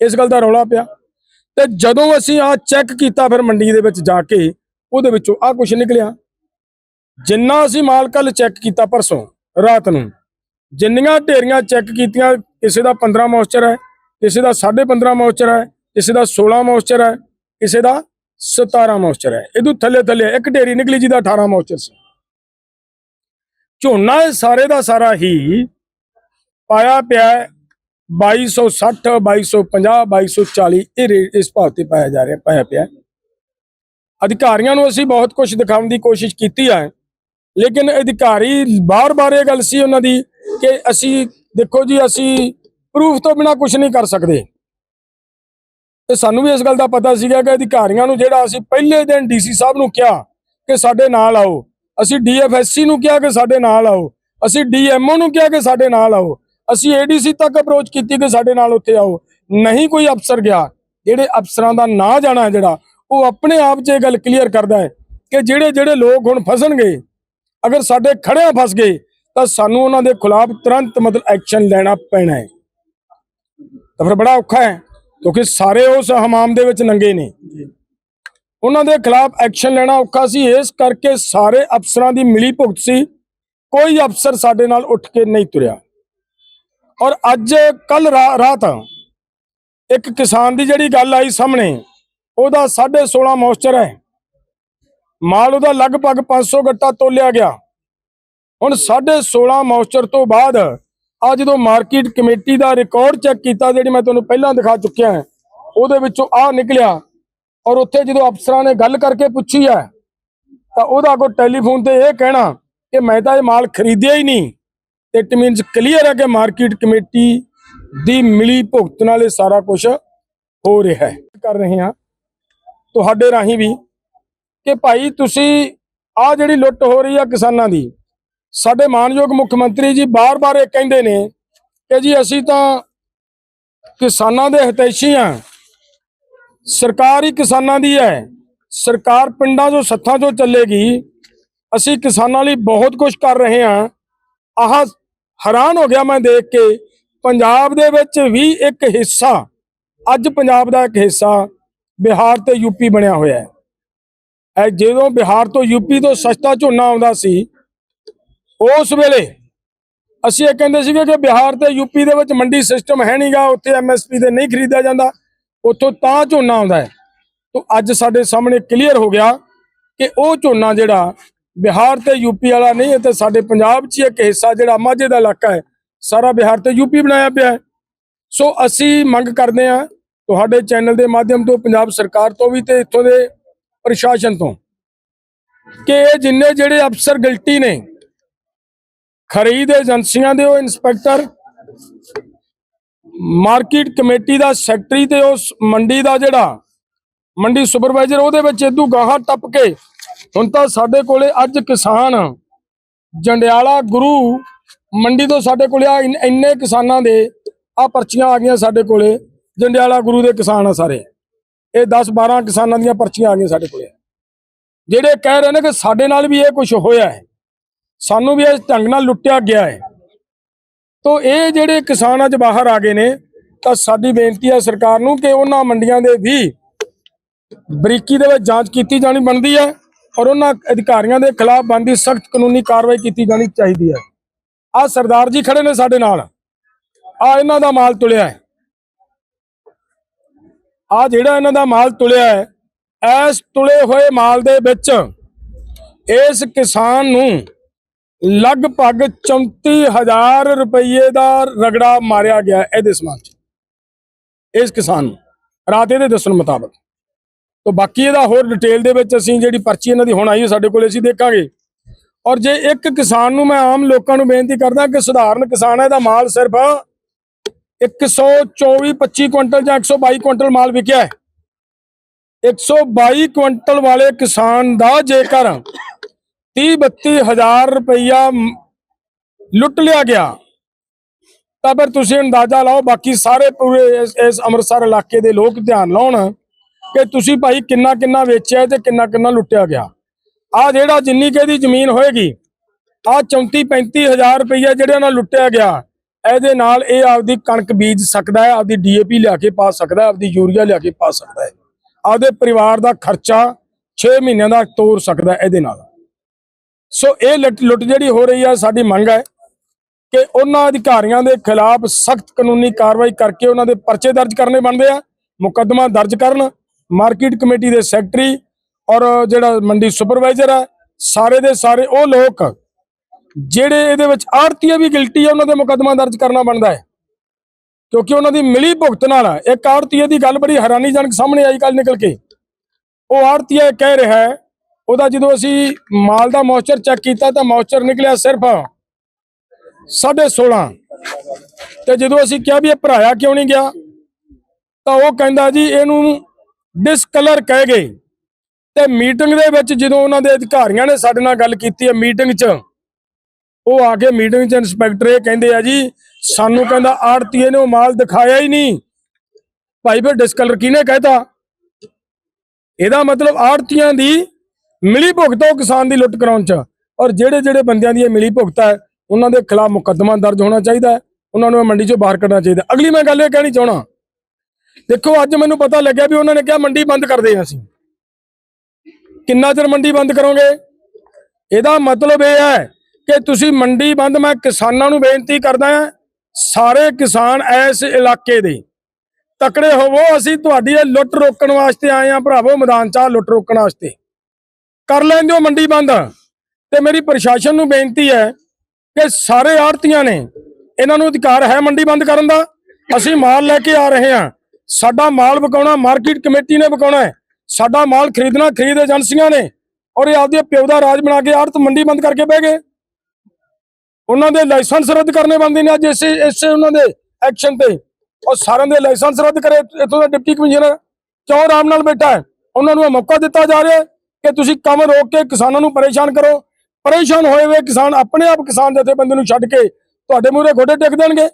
A: ਇਸ ਗੱਲ ਦਾ ਰੌਲਾ ਪਿਆ। ਤੇ ਜਦੋਂ ਅਸੀਂ ਆ ਚੈੱਕ ਕੀਤਾ ਫਿਰ ਮੰਡੀ ਦੇ ਵਿੱਚ ਜਾ ਕੇ, ਉਹਦੇ ਵਿੱਚੋਂ ਆ ਕੁਝ ਨਿਕਲਿਆ। ਜਿੰਨਾ ਅਸੀਂ ਮਾਲ ਕੱਲ ਚੈੱਕ ਕੀਤਾ ਪਰਸੋਂ, ਰਾਤ ਨੂੰ, ਜਿੰਨੀਆਂ ਢੇਰੀਆਂ ਚੈੱਕ ਕੀਤੀਆਂ, ਕਿਸੇ ਦਾ 15 ਮੋਇਸਚਰ ਹੈ, ਕਿਸੇ ਦਾ 15.5 ਮੋਇਸਚਰ ਹੈ, ਕਿਸੇ ਦਾ 16 ਮੋਇਸਚਰ ਹੈ, ਕਿਸੇ ਦਾ 17 ਮੋਇਸਚਰ ਹੈ। ਇਹਦੋਂ ਥੱਲੇ ਥੱਲੇ ਇੱਕ ਢੇਰੀ ਨਿਕਲੀ ਜਿਹਦਾ 18 ਮੋਇਸਚਰ ਸੀ। ਝੋਨਾ ਇਹ ਸਾਰੇ ਦਾ ਸਾਰਾ ਹੀ ਪਾਇਆ ਪਿਆ ਹੈ। 2260 2250 2240 ਇਹ ਰੇਟ ਇਸ ਭਾਅ ਤੇ ਪਾਇਆ ਜਾ ਰਿਹਾ, ਪਾਇਆ ਪਿਆ ਅਧਿਕਾਰੀਆਂ ਨੂੰ ਅਸੀਂ ਬਹੁਤ ਕੁਝ ਦਿਖਾਉਣ ਦੀ ਕੋਸ਼ਿਸ਼ ਕੀਤੀ ਹੈ। ਲੇਕਿਨ ਅਧਿਕਾਰੀ ਬਾਰ-ਬਾਰ ਇਹ ਗੱਲ ਸੀ ਉਹਨਾਂ ਦੀ ਕਿ ਅਸੀਂ ਦੇਖੋ ਜੀ, ਅਸੀਂ ਪ੍ਰੂਫ ਤੋਂ ਬਿਨਾ ਕੁਝ ਨਹੀਂ ਕਰ ਸਕਦੇ। ਤੇ ਸਾਨੂੰ ਵੀ ਇਸ ਗੱਲ ਦਾ ਪਤਾ ਸੀਗਾ ਕਿ ਅਧਿਕਾਰੀਆਂ ਨੂੰ ਜਿਹੜਾ ਅਸੀਂ ਪਹਿਲੇ ਦਿਨ ਡੀਸੀ ਸਾਹਿਬ ਨੂੰ ਕਿਹਾ ਕਿ ਸਾਡੇ ਨਾਲ ਆਓ, ਅਸੀਂ ਡੀਐਫਐਸਸੀ ਨੂੰ ਕਿਹਾ ਕਿ ਸਾਡੇ ਨਾਲ ਆਓ, ਅਸੀਂ ਡੀਐਮਓ ਨੂੰ ਕਿਹਾ ਕਿ ਸਾਡੇ ਨਾਲ ਆਓ, ਅਸੀਂ ਏਡੀਸੀ ਤੱਕ ਅਪਰੋਚ ਕੀਤੀ ਕਿ ਸਾਡੇ ਨਾਲ ਉੱਥੇ ਆਓ। ਨਹੀਂ ਕੋਈ ਅਫਸਰ ਗਿਆ, ਜਿਹੜੇ ਅਫਸਰਾਂ ਦਾ ਨਾਂ ਜਾਣਾ ਜਿਹੜਾ, ਉਹ ਆਪਣੇ ਆਪ 'ਚ ਇਹ ਗੱਲ ਕਲੀਅਰ ਕਰਦਾ ਹੈ ਕਿ ਜਿਹੜੇ ਜਿਹੜੇ ਲੋਕ ਹੁਣ ਫਸਣਗੇ, ਅਗਰ ਸਾਡੇ ਖੜਿਆਂ ਫਸ ਗਏ, ਤਾਂ ਸਾਨੂੰ ਉਹਨਾਂ ਦੇ ਖਿਲਾਫ ਤੁਰੰਤ ਮਤਲਬ ਐਕਸ਼ਨ ਲੈਣਾ ਪੈਣਾ ਹੈ। ਤਾਂ ਫਿਰ ਬੜਾ ਔਖਾ ਹੈ। ਕਿਉਂਕਿ ਸਾਰੇ ਉਸ ਹਮਾਮ ਦੇ ਵਿੱਚ ਨੰਗੇ ਨੇ। ਉਹਨਾਂ ਦੇ ਖਿਲਾਫ ਐਕਸ਼ਨ ਲੈਣਾ ਔਖਾ ਸੀ। ਇਸ ਕਰਕੇ ਸਾਰੇ ਅਫਸਰਾਂ ਦੀ ਮਿਲੀ ਭੁਗਤ ਸੀ। ਕੋਈ ਅਫਸਰ ਸਾਡੇ ਨਾਲ ਉੱਠ ਕੇ ਨਹੀਂ ਤੁਰਿਆ। ਔਰ ਅੱਜ ਕੱਲ ਰਾਤ ਇੱਕ ਕਿਸਾਨ ਦੀ ਜਿਹੜੀ ਗੱਲ ਆਈ ਸਾਹਮਣੇ ਉਹਦਾ 16.5 ਮੋਇਸਚਰ ਹੈ। ਮਾਲ ਉਹਦਾ ਲਗਭਗ 500 ਗੱਟਾ ਤੋਲਿਆ ਗਿਆ। ਹੁਣ 16.5 ਮੋਇਸਚਰ ਤੋਂ ਬਾਅਦ ਆ ਜਦੋਂ ਮਾਰਕੀਟ ਕਮੇਟੀ ਦਾ ਰਿਕਾਰਡ ਚੈੱਕ ਕੀਤਾ, ਜਿਹੜੀ ਮੈਂ ਤੁਹਾਨੂੰ ਪਹਿਲਾਂ ਦਿਖਾ ਚੁੱਕਿਆ ਹਾਂ, ਉਹਦੇ ਵਿੱਚੋਂ ਆ ਨਿਕਲਿਆ। ਔਰ ਉੱਥੇ ਜਦੋਂ ਅਫਸਰਾਂ ਨੇ ਗੱਲ ਕਰਕੇ ਪੁੱਛੀ ਹੈ, ਤਾਂ ਉਹਦਾ ਕੋ ਟੈਲੀਫੋਨ ਤੇ ਇਹ ਕਹਿਣਾ ਕਿ ਮੈਂ ਤਾਂ ਇਹ ਮਾਲ ਖਰੀਦਿਆ ਹੀ ਨਹੀਂ। ਇਟ ਮੀਨਸ ਕਲੀਅਰ ਹੈ ਕਿ ਮਾਰਕੀਟ ਕਮੇਟੀ ਦੀ ਮਿਲੀ ਭੁਗਤ ਨਾਲ ਇਹ ਸਾਰਾ ਕੁਝ ਹੋ ਰਿਹਾ ਹੈ। ਕਰ ਰਹੇ ਹਾਂ ਤੁਹਾਡੇ ਰਾਹੀਂ ਵੀ ਕਿ ਭਾਈ ਤੁਸੀਂ ਆ ਜਿਹੜੀ ਲੁੱਟ ਹੋ ਰਹੀ ਆ ਕਿਸਾਨਾਂ ਦੀ ਸਾਡੇ ਮਾਨਯੋਗ ਮੁੱਖ ਮੰਤਰੀ ਜੀ ਬਾਰ-ਬਾਰ ਇਹ ਕਹਿੰਦੇ ਨੇ ਕਿ ਜੀ ਅਸੀਂ ਤਾਂ ਕਿਸਾਨਾਂ ਦੇ ਹਿਤੈਸ਼ੀ ਆ ਸਰਕਾਰ ਹੀ ਕਿਸਾਨਾਂ ਦੀ ਹੈ। ਸਰਕਾਰ ਪਿੰਡਾਂ 'ਚੋਂ, ਸੱਥਾਂ 'ਚੋਂ ਚੱਲੇਗੀ। ਅਸੀਂ ਕਿਸਾਨਾਂ ਲਈ ਬਹੁਤ ਕੁਝ ਕਰ ਰਹੇ ਹਾਂ। ਆਹ ਹੈਰਾਨ ਹੋ ਗਿਆ ਮੈਂ ਦੇਖ ਕੇ। ਪੰਜਾਬ ਦੇ ਵਿੱਚ ਵੀ ਇੱਕ ਹਿੱਸਾ, ਅੱਜ ਪੰਜਾਬ ਦਾ ਇੱਕ ਹਿੱਸਾ ਬਿਹਾਰ ਤੇ ਯੂਪੀ ਬਣਿਆ ਹੋਇਆ ਹੈ। ਜਦੋਂ ਬਿਹਾਰ ਤੋਂ ਯੂਪੀ ਤੋਂ ਸਸਤਾ ਝੋਨਾ ਆਉਂਦਾ ਸੀ ਉਸ ਵੇਲੇ ਅਸੀਂ ਇਹ ਕਹਿੰਦੇ ਸੀਗੇ ਕਿ ਬਿਹਾਰ ਤੇ ਯੂਪੀ ਦੇ ਵਿੱਚ ਮੰਡੀ ਸਿਸਟਮ ਹੈ ਨਹੀਂਗਾ ਉੱਥੇ ਐਮਐਸਪੀ ਤੇ ਨਹੀਂ ਖਰੀਦਿਆ ਜਾਂਦਾ, ਉੱਥੋਂ ਤਾਂ ਝੋਨਾ ਆਉਂਦਾ ਹੈ। ਤੋਂ ਅੱਜ ਸਾਡੇ ਸਾਹਮਣੇ ਕਲੀਅਰ ਹੋ ਗਿਆ ਕਿ ਉਹ ਝੋਨਾ ਜਿਹੜਾ ਬਿਹਾਰ ਤੇ ਯੂਪੀ ਵਾਲਾ ਨਹੀਂ ਹੈ ਤੇ ਸਾਡੇ ਪੰਜਾਬ 'ਚ ਹੀ ਇੱਕ ਹਿੱਸਾ ਜਿਹੜਾ ਮਾਝੇ ਦਾ ਇਲਾਕਾ ਹੈ, ਸਾਰਾ ਬਿਹਾਰ ਤੇ ਯੂਪੀ ਬਣਾਇਆ ਪਿਆ ਹੈ। ਸੋ ਅਸੀਂ ਮੰਗ ਕਰਦੇ ਹਾਂ ਤੁਹਾਡੇ ਚੈਨਲ ਦੇ ਮਾਧਿਅਮ ਤੋਂ, ਪੰਜਾਬ ਸਰਕਾਰ ਤੋਂ ਵੀ ਤੇ ਇੱਥੋਂ ਦੇ ਪ੍ਰਸ਼ਾਸਨ ਤੋਂ, ਕਿ ਇਹ ਜਿੰਨੇ ਜਿਹੜੇ ਅਫਸਰ ਗਲਤੀ ਨੇ ਖਰੀਦ ਏਜੰਸੀਆਂ ਦੇ ਉਹ ਇਨਸਪੈਕਟਰ ਮਾਰਕੀਟ ਕਮੇਟੀ ਦਾ ਸੈਕਟਰੀ ਤੇ ਉਸ ਮੰਡੀ ਦਾ ਜਿਹੜਾ, ਮੰਡੀ ਸੁਪਰਵਾਈਜ਼ਰ, ਉਹਦੇ ਵਿੱਚ ਇਦੂ ਗਾਹਾਂ ਟੱਪ ਕੇ, ਹੁਣ ਤਾਂ ਸਾਡੇ ਕੋਲੇ ਅੱਜ ਕਿਸਾਨ ਜੰਡਿਆਲਾ ਗੁਰੂ ਮੰਡੀ ਤੋਂ ਸਾਡੇ ਕੋਲੇ ਆ, ਇੰਨੇ ਕਿਸਾਨਾਂ ਦੇ ਆ ਪਰਚੀਆਂ ਆ ਗਈਆਂ ਸਾਡੇ ਕੋਲੇ, ਜੰਡਿਆਲਾ ਗੁਰੂ ਦੇ ਕਿਸਾਨ ਆ ਸਾਰੇ। ਇਹ 10 12 ਕਿਸਾਨਾਂ ਦੀਆਂ ਪਰਚੀਆਂ ਆ ਗਈਆਂ ਸਾਡੇ ਕੋਲੇ। ਜਿਹੜੇ ਕਹਿ ਰਹੇ ਨੇ ਕਿ ਸਾਡੇ ਨਾਲ ਵੀ ਇਹ ਕੁਝ ਹੋਇਆ ਹੈ। ਸਾਨੂੰ ਵੀ ਇਸ ਢੰਗ ਨਾਲ ਲੁੱਟਿਆ ਗਿਆ ਹੈ। ਤੋਂ ਇਹ ਜਿਹੜੇ ਕਿਸਾਨ ਅੱਜ ਬਾਹਰ ਆ ਗਏ ਨੇ, ਤਾਂ ਸਾਡੀ ਬੇਨਤੀ ਹੈ ਸਰਕਾਰ ਨੂੰ ਕਿ ਉਹਨਾਂ ਮੰਡੀਆਂ ਦੇ ਵੀ ਬਰੀਕੀ ਦੇ ਵਿੱਚ ਜਾਂਚ ਕੀਤੀ ਜਾਣੀ ਬਣਦੀ ਹੈ ਔਰ ਉਹਨਾਂ ਅਧਿਕਾਰੀਆਂ ਦੇ ਖਿਲਾਫ ਬਣਦੀ ਸਖਤ ਕਾਨੂੰਨੀ ਕਾਰਵਾਈ ਕੀਤੀ ਜਾਣੀ ਚਾਹੀਦੀ ਹੈ। ਆ ਸਰਦਾਰ ਜੀ ਖੜੇ ਨੇ ਸਾਡੇ ਨਾਲ। ਆ ਇਹਨਾਂ ਦਾ ਮਾਲ ਤੁਲਿਆ ਹੈ। ਆ ਜਿਹੜਾ ਇਹਨਾਂ ਦਾ ਮਾਲ ਤੁਲਿਆ ਹੈ, ਇਸ ਤੁਲੇ ਹੋਏ ਮਾਲ ਦੇ ਵਿੱਚ ਇਸ ਕਿਸਾਨ ਨੂੰ ਲਗਭਗ 34000 ਰੁਪਏ ਦਾ ਰਗੜਾ ਮਾਰਿਆ ਗਿਆ ਇਹਦੇ ਸਮਾਨ ਚ। ਇਸ ਕਿਸਾਨ ਨੂੰ, ਰਾਤ ਇਹਦੇ ਦੱਸਣ ਮੁਤਾਬਕ। ਤੋਂ ਬਾਕੀ ਇਹਦਾ ਹੋਰ ਡਿਟੇਲ ਦੇ ਵਿੱਚ ਅਸੀਂ ਜਿਹੜੀ ਪਰਚੀ ਇਹਨਾਂ ਦੀ ਹੁਣ ਆਈ ਹੈ, ਸਾਡੇ ਕੋਲ ਅਸੀਂ ਦੇਖਾਂਗੇ। ਔਰ ਜੇ ਇੱਕ ਕਿਸਾਨ ਨੂੰ ਮੈਂ ਆਮ ਲੋਕਾਂ ਨੂੰ ਬੇਨਤੀ ਕਰਦਾ ਕਿ ਸਧਾਰਨ ਕਿਸਾਨ ਹੈ, ਇਹਦਾ ਮਾਲ ਸਿਰਫ 124 25 ਕੁਇੰਟਲ ਜਾਂ 122 ਕੁਇੰਟਲ ਮਾਲ ਵਿਕਿਆ ਹੈ। 122 ਕੁਇੰਟਲ ਵਾਲੇ ਕਿਸਾਨ ਦਾ ਜੇਕਰ 30 32 ਹਜ਼ਾਰ ਰੁਪਈਆ ਲੁੱਟ ਲਿਆ ਗਿਆ। ਤਾਂ ਫਿਰ ਤੁਸੀਂ ਅੰਦਾਜ਼ਾ ਲਾਓ, ਬਾਕੀ ਸਾਰੇ ਪੂਰੇ ਇਸ ਅੰਮ੍ਰਿਤਸਰ ਇਲਾਕੇ ਦੇ ਲੋਕ ਧਿਆਨ ਲਾਉਣ ਕਿ ਤੁਸੀਂ ਭਾਈ ਕਿੰਨਾ ਕਿੰਨਾ ਵੇਚਿਆ ਤੇ ਕਿੰਨਾ ਕਿੰਨਾ ਲੁੱਟਿਆ ਗਿਆ। ਆ ਜਿਹੜਾ ਜਿੰਨੀ ਕਿ ਇਹਦੀ ਜ਼ਮੀਨ ਹੋਏਗੀ ਆ 34 35 ਹਜ਼ਾਰ ਰੁਪਈਆ ਜਿਹੜੇ ਨਾਲ ਲੁੱਟਿਆ ਗਿਆ, ਇਹਦੇ ਨਾਲ ਇਹ ਆਪਦੀ ਕਣਕ ਬੀਜ ਸਕਦਾ ਹੈ, ਆਪਦੀ ਡੀਏਪੀ ਲਿਆ ਕੇ ਪਾ ਸਕਦਾ ਹੈ, ਆਪਦੀ ਯੂਰੀਆ ਲਿਆ ਕੇ ਪਾ ਸਕਦਾ ਹੈ। ਆਪਦੇ ਪਰਿਵਾਰ ਦਾ ਖਰਚਾ 6 ਮਹੀਨਿਆਂ ਦਾ ਤੋਰ ਸਕਦਾ ਇਹਦੇ ਨਾਲ। ਸੋ ਇਹ ਲੁੱਟ ਲੁੱਟ ਜਿਹੜੀ ਹੋ ਰਹੀ ਹੈ ਸਾਡੀ ਮੰਗ ਹੈ ਕਿ ਉਹਨਾਂ ਅਧਿਕਾਰੀਆਂ ਦੇ ਖਿਲਾਫ ਸਖਤ ਕਾਨੂੰਨੀ ਕਾਰਵਾਈ ਕਰਕੇ ਉਹਨਾਂ ਦੇ ਪਰਚੇ ਦਰਜ ਕਰਨੇ ਬਣਦੇ ਆ, ਮੁਕੱਦਮਾ ਦਰਜ ਕਰਨ। ਮਾਰਕੀਟ ਕਮੇਟੀ ਦੇ ਸੈਕਟਰੀ ਔਰ ਜਿਹੜਾ ਮੰਡੀ ਸੁਪਰਵਾਈਜ਼ਰ ਹੈ ਸਾਰੇ ਦੇ ਸਾਰੇ ਉਹ ਲੋਕ, ਜਿਹੜੇ ਇਹਦੇ ਵਿੱਚ ਆੜਤੀਆ ਵੀ ਗਿਲਟੀ ਹੈ ਉਹਨਾਂ ਦੇ ਮੁਕੱਦਮਾ ਦਰਜ ਕਰਨਾ ਬਣਦਾ ਹੈ। ਕਿਉਂਕਿ ਉਹਨਾਂ ਦੀ ਮਿਲੀ ਭੁਗਤ ਨਾਲ ਇੱਕ ਆੜਤੀਏ ਦੀ ਗੱਲ ਬੜੀ ਹੈਰਾਨੀਜਨਕ ਸਾਹਮਣੇ ਆਈ ਕੱਲ ਨਿਕਲ ਕੇ। ਉਹ ਆੜਤੀਆ ਕਹਿ ਰਿਹਾ ਹੈ ਉਹਦਾ ਜਦੋਂ ਅਸੀਂ ਮਾਲ ਦਾ ਮੋਇਸਚਰ ਚੈੱਕ ਕੀਤਾ ਤਾਂ ਮੋਇਸਚਰ ਨਿਕਲਿਆ ਸਿਰਫ 16.5 ਤੇ ਜਦੋਂ ਅਸੀਂ ਕਿਹਾ ਵੀ ਇਹ ਭਰਾਇਆ ਕਿਉਂ ਨਹੀਂ ਗਿਆ, ਤਾਂ ਉਹ ਕਹਿੰਦਾ ਜੀ ਇਹਨੂੰ ਡਿਸਕਲਰ ਕਹਿ ਗਏ। ਤੇ ਮੀਟਿੰਗ ਦੇ ਵਿੱਚ ਜਦੋਂ ਉਹਨਾਂ ਦੇ ਅਧਿਕਾਰੀਆਂ ਨੇ ਸਾਡੇ ਨਾਲ ਗੱਲ ਕੀਤੀ ਹੈ ਮੀਟਿੰਗ 'ਚ, ਉਹ ਆ ਕੇ ਮੀਟਿੰਗ 'ਚ ਇੰਸਪੈਕਟਰ ਇਹ ਕਹਿੰਦੇ ਆ ਜੀ, ਸਾਨੂੰ ਕਹਿੰਦਾ ਆੜਤੀਏ ਨੇ ਉਹ ਮਾਲ ਦਿਖਾਇਆ ਹੀ ਨਹੀਂ। ਭਾਈ ਫਿਰ ਡਿਸਕਲਰ ਕਿਹਨੇ ਕਹਿਤਾ? ਇਹਦਾ ਮਤਲਬ ਆੜਤੀਆਂ ਦੀ ਮਿਲੀ ਭੁਗਤ ਉਹ ਕਿਸਾਨ ਦੀ ਲੁੱਟ ਕਰਾਉਣ 'ਚ। ਔਰ ਜਿਹੜੇ ਜਿਹੜੇ ਬੰਦਿਆਂ ਦੀ ਇਹ ਮਿਲੀ ਭੁਗਤ ਹੈ, ਉਹਨਾਂ ਦੇ ਖਿਲਾਫ ਮੁਕੱਦਮਾ ਦਰਜ ਹੋਣਾ ਚਾਹੀਦਾ ਉਹਨਾਂ ਨੂੰ ਇਹ ਮੰਡੀ 'ਚੋਂ ਬਾਹਰ ਕੱਢਣਾ ਚਾਹੀਦਾ। ਅਗਲੀ ਮੈਂ ਗੱਲ ਇਹ ਕਹਿਣੀ ਚਾਹਣਾ ਦੇਖੋ ਅੱਜ ਮੈਨੂੰ ਪਤਾ ਲੱਗਿਆ ਵੀ ਉਹਨਾਂ ਨੇ ਕਿਹਾ ਮੰਡੀ ਬੰਦ ਕਰਦੇ ਹਾਂ ਅਸੀਂ। ਕਿੰਨਾ ਚਿਰ ਮੰਡੀ ਬੰਦ ਕਰੋਗੇ? ਇਹਦਾ ਮਤਲਬ ਇਹ ਹੈ ਕਿ ਤੁਸੀਂ ਮੰਡੀ ਬੰਦ, ਮੈਂ ਕਿਸਾਨਾਂ ਨੂੰ ਬੇਨਤੀ ਕਰਦਾ ਹਾਂ, ਸਾਰੇ ਕਿਸਾਨ ਇਸ ਇਲਾਕੇ ਦੇ ਤਕੜੇ ਹੋਵੋ। ਅਸੀਂ ਤੁਹਾਡੀ ਇਹ ਲੁੱਟ ਰੋਕਣ ਵਾਸਤੇ ਆਏ ਆ ਭਰਾਵੋ, ਮੈਦਾਨ ਚਾਹ ਲੁੱਟ ਰੋਕਣ ਵਾਸਤੇ। ਕਰ ਲੈਂਦੇ ਹੋ ਮੰਡੀ ਬੰਦ। ਤੇ ਮੇਰੀ ਪ੍ਰਸ਼ਾਸਨ ਨੂੰ ਬੇਨਤੀ ਹੈ ਕਿ ਸਾਰੇ ਆੜਤੀਆਂ ਨੇ ਇਹਨਾਂ ਨੂੰ ਅਧਿਕਾਰ ਹੈ ਮੰਡੀ ਬੰਦ ਕਰਨ ਦਾ। ਅਸੀਂ ਮਾਲ ਲੈ ਕੇ ਆ ਰਹੇ ਹਾਂ। ਸਾਡਾ ਮਾਲ ਵਿਕਾਉਣਾ ਮਾਰਕੀਟ ਕਮੇਟੀ ਨੇ ਵਿਕਾਉਣਾ ਹੈ। ਸਾਡਾ ਮਾਲ ਖਰੀਦਣਾ ਖਰੀਦ ਏਜੰਸੀਆਂ ਨੇ ਔਰ ਇਹ ਆਪਦੇ ਪਿਓ ਦਾ ਰਾਜ ਬਣਾ ਕੇ ਆੜਤ ਮੰਡੀ ਬੰਦ ਕਰਕੇ ਬਹਿ ਗਏ। ਉਹਨਾਂ ਦੇ ਲਾਇਸੈਂਸ ਰੱਦ ਕਰਨੇ ਬੰਦੇ ਨੇ ਅੱਜ ਇਸੇ ਇਸੇ ਉਹਨਾਂ ਦੇ ਐਕਸ਼ਨ ਤੇ। ਔਰ ਸਾਰਿਆਂ ਦੇ ਲਾਇਸੈਂਸ ਰੱਦ ਕਰੇ। ਇੱਥੋਂ ਦਾ ਡਿਪਟੀ ਕਮਿਸ਼ਨਰ ਕਿਉਂ ਆਰਾਮ ਨਾਲ ਬੈਠਾ ਹੈ। ਉਹਨਾਂ ਨੂੰ ਇਹ ਮੌਕਾ ਦਿੱਤਾ ਜਾ ਰਿਹਾ ਹੈ। ਕਿ ਤੁਸੀਂ ਕੰਮ ਰੋਕ ਕੇ ਕਿਸਾਨਾਂ ਨੂੰ ਪਰੇਸ਼ਾਨ ਕਰੋ। ਪਰੇਸ਼ਾਨ ਹੋਏ ਹੋਏ ਕਿਸਾਨ ਆਪਣੇ ਆਪ ਕਿਸਾਨ ਜਥੇਬੰਦੀ ਨੂੰ ਛੱਡ ਕੇ ਤੁਹਾਡੇ ਮੂਹਰੇ ਗੋਡੇ ਟੇਕ ਦੇਣਗੇ।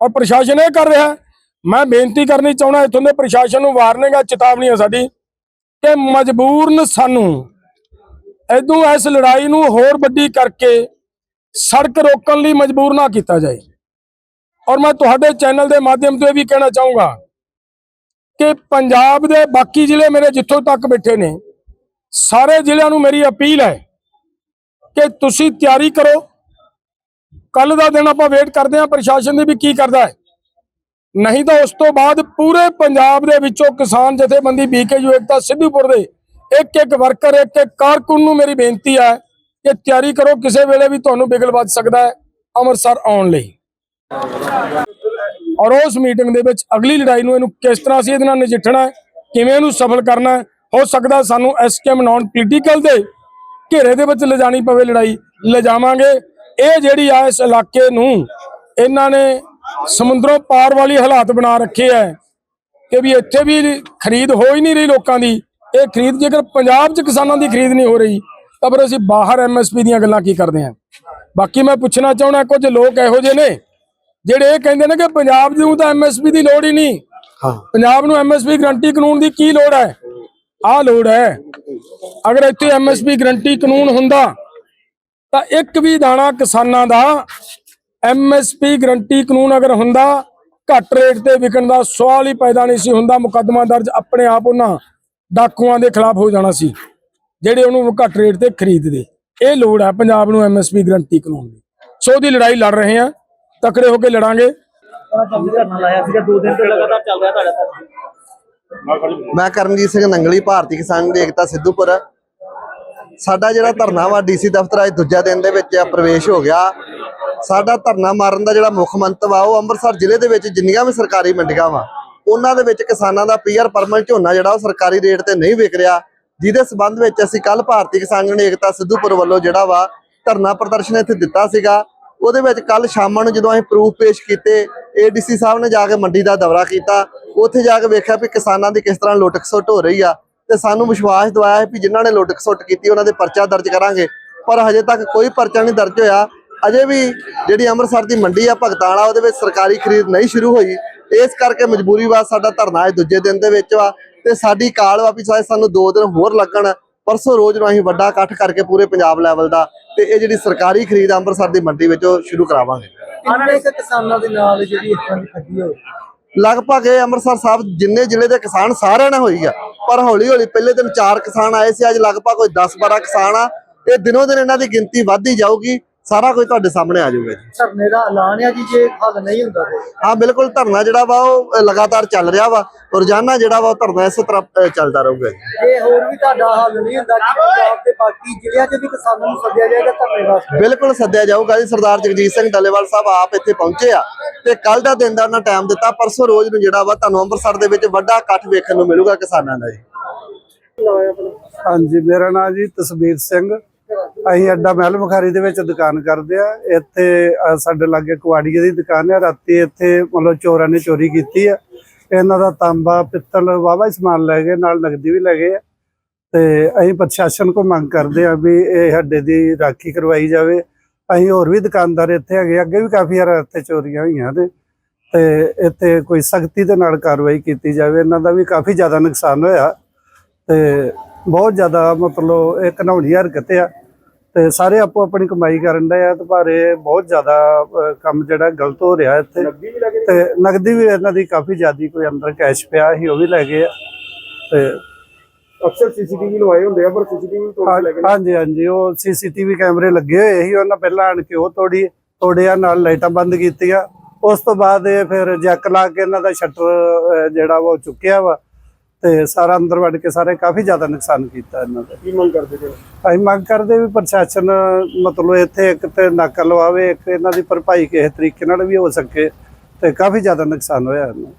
A: ਔਰ ਪ੍ਰਸ਼ਾਸਨ ਇਹ ਕਰ ਰਿਹਾ ਮੈਂ ਬੇਨਤੀ ਕਰਨੀ ਚਾਹੁੰਦਾ, ਇੱਥੋਂ ਦੇ ਪ੍ਰਸ਼ਾਸਨ ਨੂੰ ਵਾਰਨਿੰਗ ਆ ਚੇਤਾਵਨੀ ਆ ਸਾਡੀ ਕਿ ਮਜਬੂਰਨ ਸਾਨੂੰ ਇਦੋਂ ਇਸ ਲੜਾਈ ਨੂੰ ਹੋਰ ਵੱਡੀ ਕਰਕੇ ਸੜਕ ਰੋਕਣ ਲਈ ਮਜਬੂਰ ਨਾ ਕੀਤਾ ਜਾਏ। ਔਰ ਮੈਂ ਤੁਹਾਡੇ ਚੈਨਲ ਦੇ ਮਾਧਿਅਮ ਤੋਂ ਇਹ ਵੀ ਕਹਿਣਾ ਚਾਹੂੰਗਾ ਕਿ ਪੰਜਾਬ ਦੇ ਬਾਕੀ ਜ਼ਿਲ੍ਹੇ ਮੇਰੇ ਜਿੱਥੋਂ ਤੱਕ ਬੈਠੇ ਨੇ ਸਾਰੇ ਜ਼ਿਲ੍ਹਿਆਂ ਨੂੰ ਮੇਰੀ ਅਪੀਲ ਹੈ ਕਿ ਤੁਸੀਂ ਤਿਆਰੀ ਕਰੋ। ਕੱਲ ਦਾ ਦਿਨ ਆਪਾਂ ਵੇਟ ਕਰਦੇ ਹਾਂ, ਪ੍ਰਸ਼ਾਸਨ ਦੀ ਵੀ ਕੀ ਕਰਦਾ ਹੈ। ਨਹੀਂ ਤਾਂ ਉਸ ਤੋਂ ਬਾਅਦ ਪੂਰੇ ਪੰਜਾਬ ਦੇ ਵਿੱਚੋਂ ਕਿਸਾਨ ਜਥੇਬੰਦੀ ਬੀਕੇਯੂ ਏਕਤਾ, ਸਿੱਧੂਪੁਰ ਦੇ ਇੱਕ ਇੱਕ ਵਰਕਰ ਇੱਕ ਇੱਕ ਕਾਰਕੁਨ ਨੂੰ ਮੇਰੀ ਬੇਨਤੀ ਹੈ ਕਿ ਤਿਆਰੀ ਕਰੋ, ਕਿਸੇ ਵੇਲੇ ਵੀ ਤੁਹਾਨੂੰ ਬਿਗਲ ਵੱਜ ਸਕਦਾ ਹੈ ਅੰਮ੍ਰਿਤਸਰ ਆਉਣ ਲਈ। ਔਰ ਉਸ ਮੀਟਿੰਗ ਦੇ ਵਿੱਚ ਅਗਲੀ ਲੜਾਈ ਨੂੰ ਇਹਨੂੰ ਕਿਸ ਤਰ੍ਹਾਂ ਅਸੀਂ ਇਹਦੇ ਨਾਲ ਨਜਿੱਠਣਾ ਹੈ, ਕਿਵੇਂ ਇਹਨੂੰ ਸਫਲ ਕਰਨਾ ਹੈ ਹੋ ਸਕਦਾ ਸਾਨੂੰ ਐਸਕੇਐਮ ਨਾਨ ਪੋਲੀਟੀਕਲ ਦੇ ਘੇਰੇ ਦੇ ਵਿੱਚ ਲਿਜਾਣੀ ਪਵੇ ਲੜਾਈ ਲਿਜਾਵਾਂਗੇ। ਇਹ ਜਿਹੜੀ ਆ ਇਸ ਇਲਾਕੇ ਨੂੰ ਇਹਨਾਂ ਨੇ ਸਮੁੰਦਰੋਂ ਪਾਰ ਵਾਲੀ ਹਾਲਾਤ ਬਣਾ ਰੱਖੇ ਐ ਕਿ ਵੀ ਇੱਥੇ ਵੀ ਖਰੀਦ ਹੋ ਹੀ ਨਹੀਂ ਰਹੀ ਲੋਕਾਂ ਦੀ। ਇਹ ਖਰੀਦ ਜੇਕਰ ਪੰਜਾਬ 'ਚ ਕਿਸਾਨਾਂ ਦੀ ਖਰੀਦ ਨਹੀਂ ਹੋ ਰਹੀ ਤਾਂ ਫਿਰ ਅਸੀਂ ਬਾਹਰ ਐਮਐਸਪੀ ਦੀਆਂ ਗੱਲਾਂ ਕੀ ਕਰਦੇ ਹਾਂ? ਬਾਕੀ ਮੈਂ ਪੁੱਛਣਾ ਚਾਹੁੰਦਾ ਕੁਝ ਲੋਕ ਇਹੋ ਜਿਹੇ ਨੇ ਜਿਹੜੇ ਇਹ ਕਹਿੰਦੇ ਨੇ ਕਿ ਪੰਜਾਬ ਨੂੰ ਤਾਂ ਐਮਐਸਪੀ ਦੀ ਲੋੜ ਹੀ ਨਹੀਂ।
C: ਹਾਂ।
A: ਪੰਜਾਬ ਨੂੰ ਐਮਐਸਪੀ ਗਰੰਟੀ ਕਾਨੂੰਨ ਦੀ ਕੀ ਲੋੜ ਹੈ? ਆਹ ਲੋੜ ਹੈ। ਅਗਰ ਇੱਥੇ ਐਮਐਸਪੀ ਗਰੰਟੀ ਕਾਨੂੰਨ ਹੁੰਦਾ, ਤਾਂ ਇੱਕ ਵੀ ਦਾਣਾ ਕਿਸਾਨਾਂ ਦਾ ਐਮਐਸਪੀ ਗਰੰਟੀ ਕਾਨੂੰਨ ਅਗਰ ਹੁੰਦਾ, ਘੱਟ ਰੇਟ ਤੇ ਵਿਕਣ ਦਾ ਸਵਾਲ ਹੀ ਪੈਦਾ ਨਹੀਂ ਸੀ ਹੁੰਦਾ। ਮੁਕੱਦਮਾ ਦਰਜ ਆਪਣੇ ਆਪ ਉਹਨਾਂ ਡਾਕੂਆਂ ਦੇ ਖਿਲਾਫ ਹੋ ਜਾਣਾ ਸੀ, ਜਿਹੜੇ ਉਹਨੂੰ ਘੱਟ ਰੇਟ ਤੇ ਖਰੀਦਦੇ। ਇਹ ਲੋੜ ਹੈ ਪੰਜਾਬ ਨੂੰ ਐਮਐਸਪੀ ਗਰੰਟੀ ਕਾਨੂੰਨ ਦੀ। ਸੋ ਉਹਦੀ ਲੜਾਈ ਲੜ ਰਹੇ ਆ ਤਕੜੇ ਹੋ ਕੇ ਲੜਾਂਗੇ।
B: ਮੈਂ ਕਰਮਜੀਤ ਸਿੰਘ ਨੰਗਲੀ, ਭਾਰਤੀ ਕਿਸਾਨ ਦੀ ਏਕਤਾ ਸਿੱਧੂਪੁਰ। ਸਾਡਾ ਜਿਹੜਾ ਧਰਨਾ ਵਾ ਡੀਸੀ ਦਫ਼ਤਰ ਅੱਜ ਦੂਜਾ ਦਿਨ ਦੇ ਵਿੱਚ ਪ੍ਰਵੇਸ਼ ਹੋ ਗਿਆ। ਸਾਡਾ ਧਰਨਾ ਮਾਰਨ ਦਾ ਜਿਹੜਾ ਮੁੱਖ ਮੰਤਵ ਆ, ਉਹ ਅੰਮ੍ਰਿਤਸਰ ਜ਼ਿਲ੍ਹੇ ਦੇ ਵਿੱਚ ਜਿੰਨੀਆਂ ਵੀ ਸਰਕਾਰੀ ਮੰਡੀਆਂ ਵਾ, ਉਹਨਾਂ ਦੇ ਵਿੱਚ ਕਿਸਾਨਾਂ ਦਾ ਪੀਆਰ ਪਰਮਲ ਝੋਨਾ ਜਿਹੜਾ ਉਹ ਸਰਕਾਰੀ ਰੇਟ ਤੇ ਨਹੀਂ ਵਿਕ ਰਿਹਾ। ਜਿਹਦੇ ਸਬੰਧ ਵਿੱਚ ਅਸੀਂ ਕੱਲ ਭਾਰਤੀ ਕਿਸਾਨ ਯੂਨੀਅਨ ਏਕਤਾ ਸਿੱਧੂਪੁਰ ਵੱਲੋਂ ਜਿਹੜਾ ਵਾ ਧਰਨਾ ਪ੍ਰਦਰਸ਼ਨ ਇੱਥੇ ਦਿੱਤਾ ਸੀਗਾ। ਉਹਦੇ ਵਿੱਚ ਕੱਲ ਸ਼ਾਮਾਂ ਨੂੰ ਜਦੋਂ ਅਸੀਂ ਪ੍ਰੂਫ ਪੇਸ਼ ਕੀਤੇ ਏਡੀਸੀ ਸਾਹਿਬ ਨੇ ਜਾ ਕੇ ਮੰਡੀ ਦਾ ਦੌਰਾ ਕੀਤਾ। ਉੱਥੇ ਜਾ ਕੇ ਵੇਖਿਆ ਵੀ ਕਿਸਾਨਾਂ ਦੀ ਕਿਸ ਤਰ੍ਹਾਂ ਲੁੱਟ ਖਸੁੱਟ ਹੋ ਰਹੀ ਆ ਤੇ ਸਾਨੂੰ ਵਿਸ਼ਵਾਸ ਦਿਵਾਇਆ ਹੈ ਵੀ ਜਿਨ੍ਹਾਂ ਨੇ ਲੁੱਟ ਖਸੁੱਟ ਕੀਤੀ, ਉਹਨਾਂ ਦੇ ਪਰਚਾ ਦਰਜ ਕਰਾਂਗੇ। ਪਰ ਹਜੇ ਤੱਕ ਕੋਈ ਪਰਚਾ ਨਹੀਂ ਦਰਜ ਹੋਇਆ। ਅਜੇ ਵੀ ਜਿਹੜੀ ਅੰਮ੍ਰਿਤਸਰ ਦੀ ਮੰਡੀ ਆ, ਭਗਤਾਣਾ, ਉਹਦੇ ਵਿੱਚ ਸਰਕਾਰੀ ਖਰੀਦ ਨਹੀਂ ਸ਼ੁਰੂ ਹੋਈ। ਇਸ ਕਰਕੇ ਮਜਬੂਰੀ ਬਾਅਦ ਸਾਡਾ ਧਰਨਾ ਅੱਜ ਦੂਜੇ ਦਿਨ ਦੇ ਵਿੱਚ ਵਾ ਤੇ ਸਾਡੀ ਕਾਲ ਵਾ ਵੀ ਸਾਨੂੰ 2 ਦਿਨ ਹੋਰ ਲੱਗਣ। ਪਰਸੋਂ ਰੋਜ਼ ਨੂੰ ਅਸੀਂ ਵੱਡਾ ਇਕੱਠ ਕਰਕੇ ਪੂਰੇ ਪੰਜਾਬ ਲੈਵਲ ਦਾ ਤੇ ਇਹ ਜਿਹੜੀ ਸਰਕਾਰੀ ਖਰੀਦ ਅੰਮ੍ਰਿਤਸਰ ਦੀ ਮੰਡੀ ਵਿੱਚ ਸ਼ੁਰੂ ਕਰਾਵਾਂਗੇ।
E: ਕਿਸਾਨਾਂ ਦੇ ਨਾਲ ਜਿਹੜੀ ਇਸ ਤਰ੍ਹਾਂ ਦੀ ਠੱਗੀ ਹੋਈ।
B: ਲਗਭਗ ਇਹ ਅੰਮ੍ਰਿਤਸਰ ਸਾਹਿਬ ਜਿੰਨੇ ਜ਼ਿਲ੍ਹੇ ਦੇ ਕਿਸਾਨ ਸਾਰਿਆਂ ਨਾਲ ਹੋਈ ਆ, ਪਰ ਹੌਲੀ ਹੌਲੀ ਪਹਿਲੇ ਦਿਨ 4 ਕਿਸਾਨ ਆਏ ਸੀ, ਅੱਜ ਲਗਭਗ ਕੋਈ 10 12 ਕਿਸਾਨ ਆ। ਇਹ ਦਿਨੋ ਦਿਨ ਇਹਨਾਂ ਦੀ ਗਿਣਤੀ ਵੱਧਦੀ ਜਾਊਗੀ। ਸਾਰਾ ਕੁਝ ਤੁਹਾਡੇ ਸਾਹਮਣੇ ਆ ਜਾਊਗਾ ਜੀ।
E: ਧਰਨੇ ਦਾ ਐਲਾਨ ਹੈ ਜੀ ਜੇ ਹੱਲ ਨਹੀਂ ਹੁੰਦਾ ਤੇ।
B: ਹਾਂ ਬਿਲਕੁਲ ਧਰਨਾ ਜਿਹੜਾ ਵਾ ਉਹ ਲਗਾਤਾਰ ਚੱਲ ਰਿਹਾ ਵਾ ਰੋਜ਼ਾਨਾ ਜਿਹੜਾ ਵਾ ਉਹ ਧਰਨਾ ਇਸੇ ਤਰ੍ਹਾਂ ਅ, ਚੱਲਦਾ ਰਹੂਗਾ ਜੀ।
E: ਜੇ ਹੋਰ ਵੀ ਤੁਹਾਡਾ ਹੱਲ ਨਹੀਂ ਹੁੰਦਾ ਕਿ ਪੰਜਾਬ ਦੇ ਬਾਕੀ ਜ਼ਿਲ੍ਹਿਆਂ 'ਚ ਵੀ ਕਿਸਾਨਾਂ ਨੂੰ ਸੱਦਿਆ ਜਾਏਗਾ ਧਰਨੇ ਵਾਸਤੇ
B: ਬਿਲਕੁਲ ਸੱਦਿਆ ਜਾਊਗਾ ਜੀ। ਸਰਦਾਰ ਜਗਜੀਤ ਸਿੰਘ ਡੱਲੇਵਾਲ ਸਾਹਿਬ ਆਪ ਇੱਥੇ ਪਹੁੰਚੇ ਆ ਤੇ ਕੱਲ ਦਾ ਦਿਨ ਦਾ ਉਹਨਾਂ ਟਾਈਮ ਦਿੱਤਾ। ਪਰਸੋਂ ਰੋਜ਼ ਨੂੰ ਜਿਹੜਾ ਵਾ ਤੁਹਾਨੂੰ ਅੰਮ੍ਰਿਤਸਰ ਦੇ ਵਿੱਚ ਵੱਡਾ ਇਕੱਠ ਵੇਖਣ ਨੂੰ ਮਿਲੂਗਾ ਕਿਸਾਨਾਂ ਦਾ ਜੀ।
C: ਹਾਂਜੀ ਮੇਰਾ ਨਾਮ ਜੀ ਤਸਵੀਰ ਸਿੰਘ। ਅਸੀਂ ਅੱਡਾ ਮਹਿਲ ਮੁਖਾਰੀ ਦੇ ਵਿੱਚ ਦੁਕਾਨ ਕਰਦੇ ਆ। ਇੱਥੇ ਸਾਡੇ ਲਾਗੇ ਕੁਆੜੀਏ ਦੀ ਦੁਕਾਨ ਹੈ ਰਾਤੀ ਇੱਥੇ ਮਤਲਬ ਚੋਰਾਂ ਨੇ ਚੋਰੀ ਕੀਤੀ ਆ। ਇਹਨਾਂ ਦਾ ਤਾਂਬਾ, ਪਿੱਤਲ ਵਾਵਾ ਸਮਾਨ ਲੈ ਗਏ, ਨਾਲ ਨਗਦੀ ਵੀ ਲੈ ਗਏ ਆ। ਤੇ ਅਸੀਂ ਪ੍ਰਸ਼ਾਸਨ ਕੋ ਮੰਗ ਕਰਦੇ ਆ ਵੀ ਇਹ ਸਾਡੇ ਦੀ ਰਾਖੀ ਕਰਵਾਈ ਜਾਵੇ। ਅਸੀਂ ਹੋਰ ਵੀ ਦੁਕਾਨਦਾਰ ਇੱਥੇ ਹੈਗੇ ਅੱਗੇ ਵੀ ਕਾਫੀ ਵਾਰ ਇੱਥੇ ਚੋਰੀਆਂ ਹੋਈਆਂ ਨੇ। ਤੇ ਇੱਥੇ ਕੋਈ ਸਖਤੀ ਦੇ ਨਾਲ ਕਾਰਵਾਈ ਕੀਤੀ ਜਾਵੇ। ਇਹਨਾਂ ਦਾ ਵੀ ਕਾਫੀ ਜ਼ਿਆਦਾ ਨੁਕਸਾਨ ਹੋਇਆ। ਤੇ ਬਹੁਤ ਜ਼ਿਆਦਾ ਮਤਲਬ ਇਹ ਘਿਨਾਉਣੀ ਹਰਕਤ ਆ। ਤੇ ਸਾਰੇ ਆਪੋ ਆਪਣੀ ਕਮਾਈ ਕਰਨ ਦੇ ਆ ਤੇ ਪਰ ਇਹ ਬਹੁਤ ਜ਼ਿਆਦਾ ਕੰਮ ਜਿਹੜਾ ਗਲਤ ਹੋ ਰਿਹਾ ਇੱਥੇ। ਤੇ ਨਗਦੀ ਵੀ ਇਹਨਾਂ ਦੀ ਕਾਫੀ ਜ਼ਿਆਦੀ ਕੋਈ ਅੰਦਰ ਕੈਸ਼ ਪਿਆ ਸੀ ਉਹ ਵੀ ਲੈ ਗਏ ਆ। ਤੇ
F: ਅਕਸਰ ਸੀਸੀਟੀਵੀ ਲਵਾਏ ਹੁੰਦੇ ਆ ਪਰ ਸੀਸੀਟੀਵੀ ਤੋੜ ਕੇ ਲੈ ਕੇ
C: ਹਾਂਜੀ ਹਾਂਜੀ ਉਹ ਸੀਸੀਟੀਵੀ ਕੈਮਰੇ ਲੱਗੇ ਹੋਏ ਸੀ ਉਹਨਾਂ ਪਹਿਲਾਂ ਆਣ ਕੇ ਉਹ ਤੋੜੀ ਤੋੜਿਆ ਨਾਲ ਲਾਈਟਾਂ ਬੰਦ ਕੀਤੀਆਂ। ਉਸ ਤੋਂ ਬਾਅਦ ਇਹ ਫਿਰ ਜੈਕ ਲਾ ਕੇ ਇਹਨਾਂ ਦਾ ਸ਼ਟਰ ਜਿਹੜਾ ਉਹ ਚੁੱਕਿਆ ਵਾ। ਤੇ ਸਾਰਾ ਅੰਦਰ ਵੜ ਕੇ ਸਾਰੇ ਕਾਫੀ ਜ਼ਿਆਦਾ ਨੁਕਸਾਨ ਕੀਤਾ ਇਹਨਾਂ ਦਾ
F: ਕੀ ਮੰਗ ਕਰਦੇ ਜੀ
C: ਅਸੀਂ ਮੰਗ ਕਰਦੇ ਵੀ ਪ੍ਰਸ਼ਾਸਨ ਮਤਲਬ ਇੱਥੇ ਇੱਕ ਤੇ ਨਾਕਾ ਲਵਾਵੇ ਇੱਕ ਇਹਨਾਂ ਦੀ ਭਰਪਾਈ ਕਿਸੇ ਤਰੀਕੇ ਨਾਲ ਵੀ ਹੋ ਸਕੇ ਤੇ ਕਾਫੀ ਜ਼ਿਆਦਾ ਨੁਕਸਾਨ ਹੋਇਆ ਇਹਨਾਂ।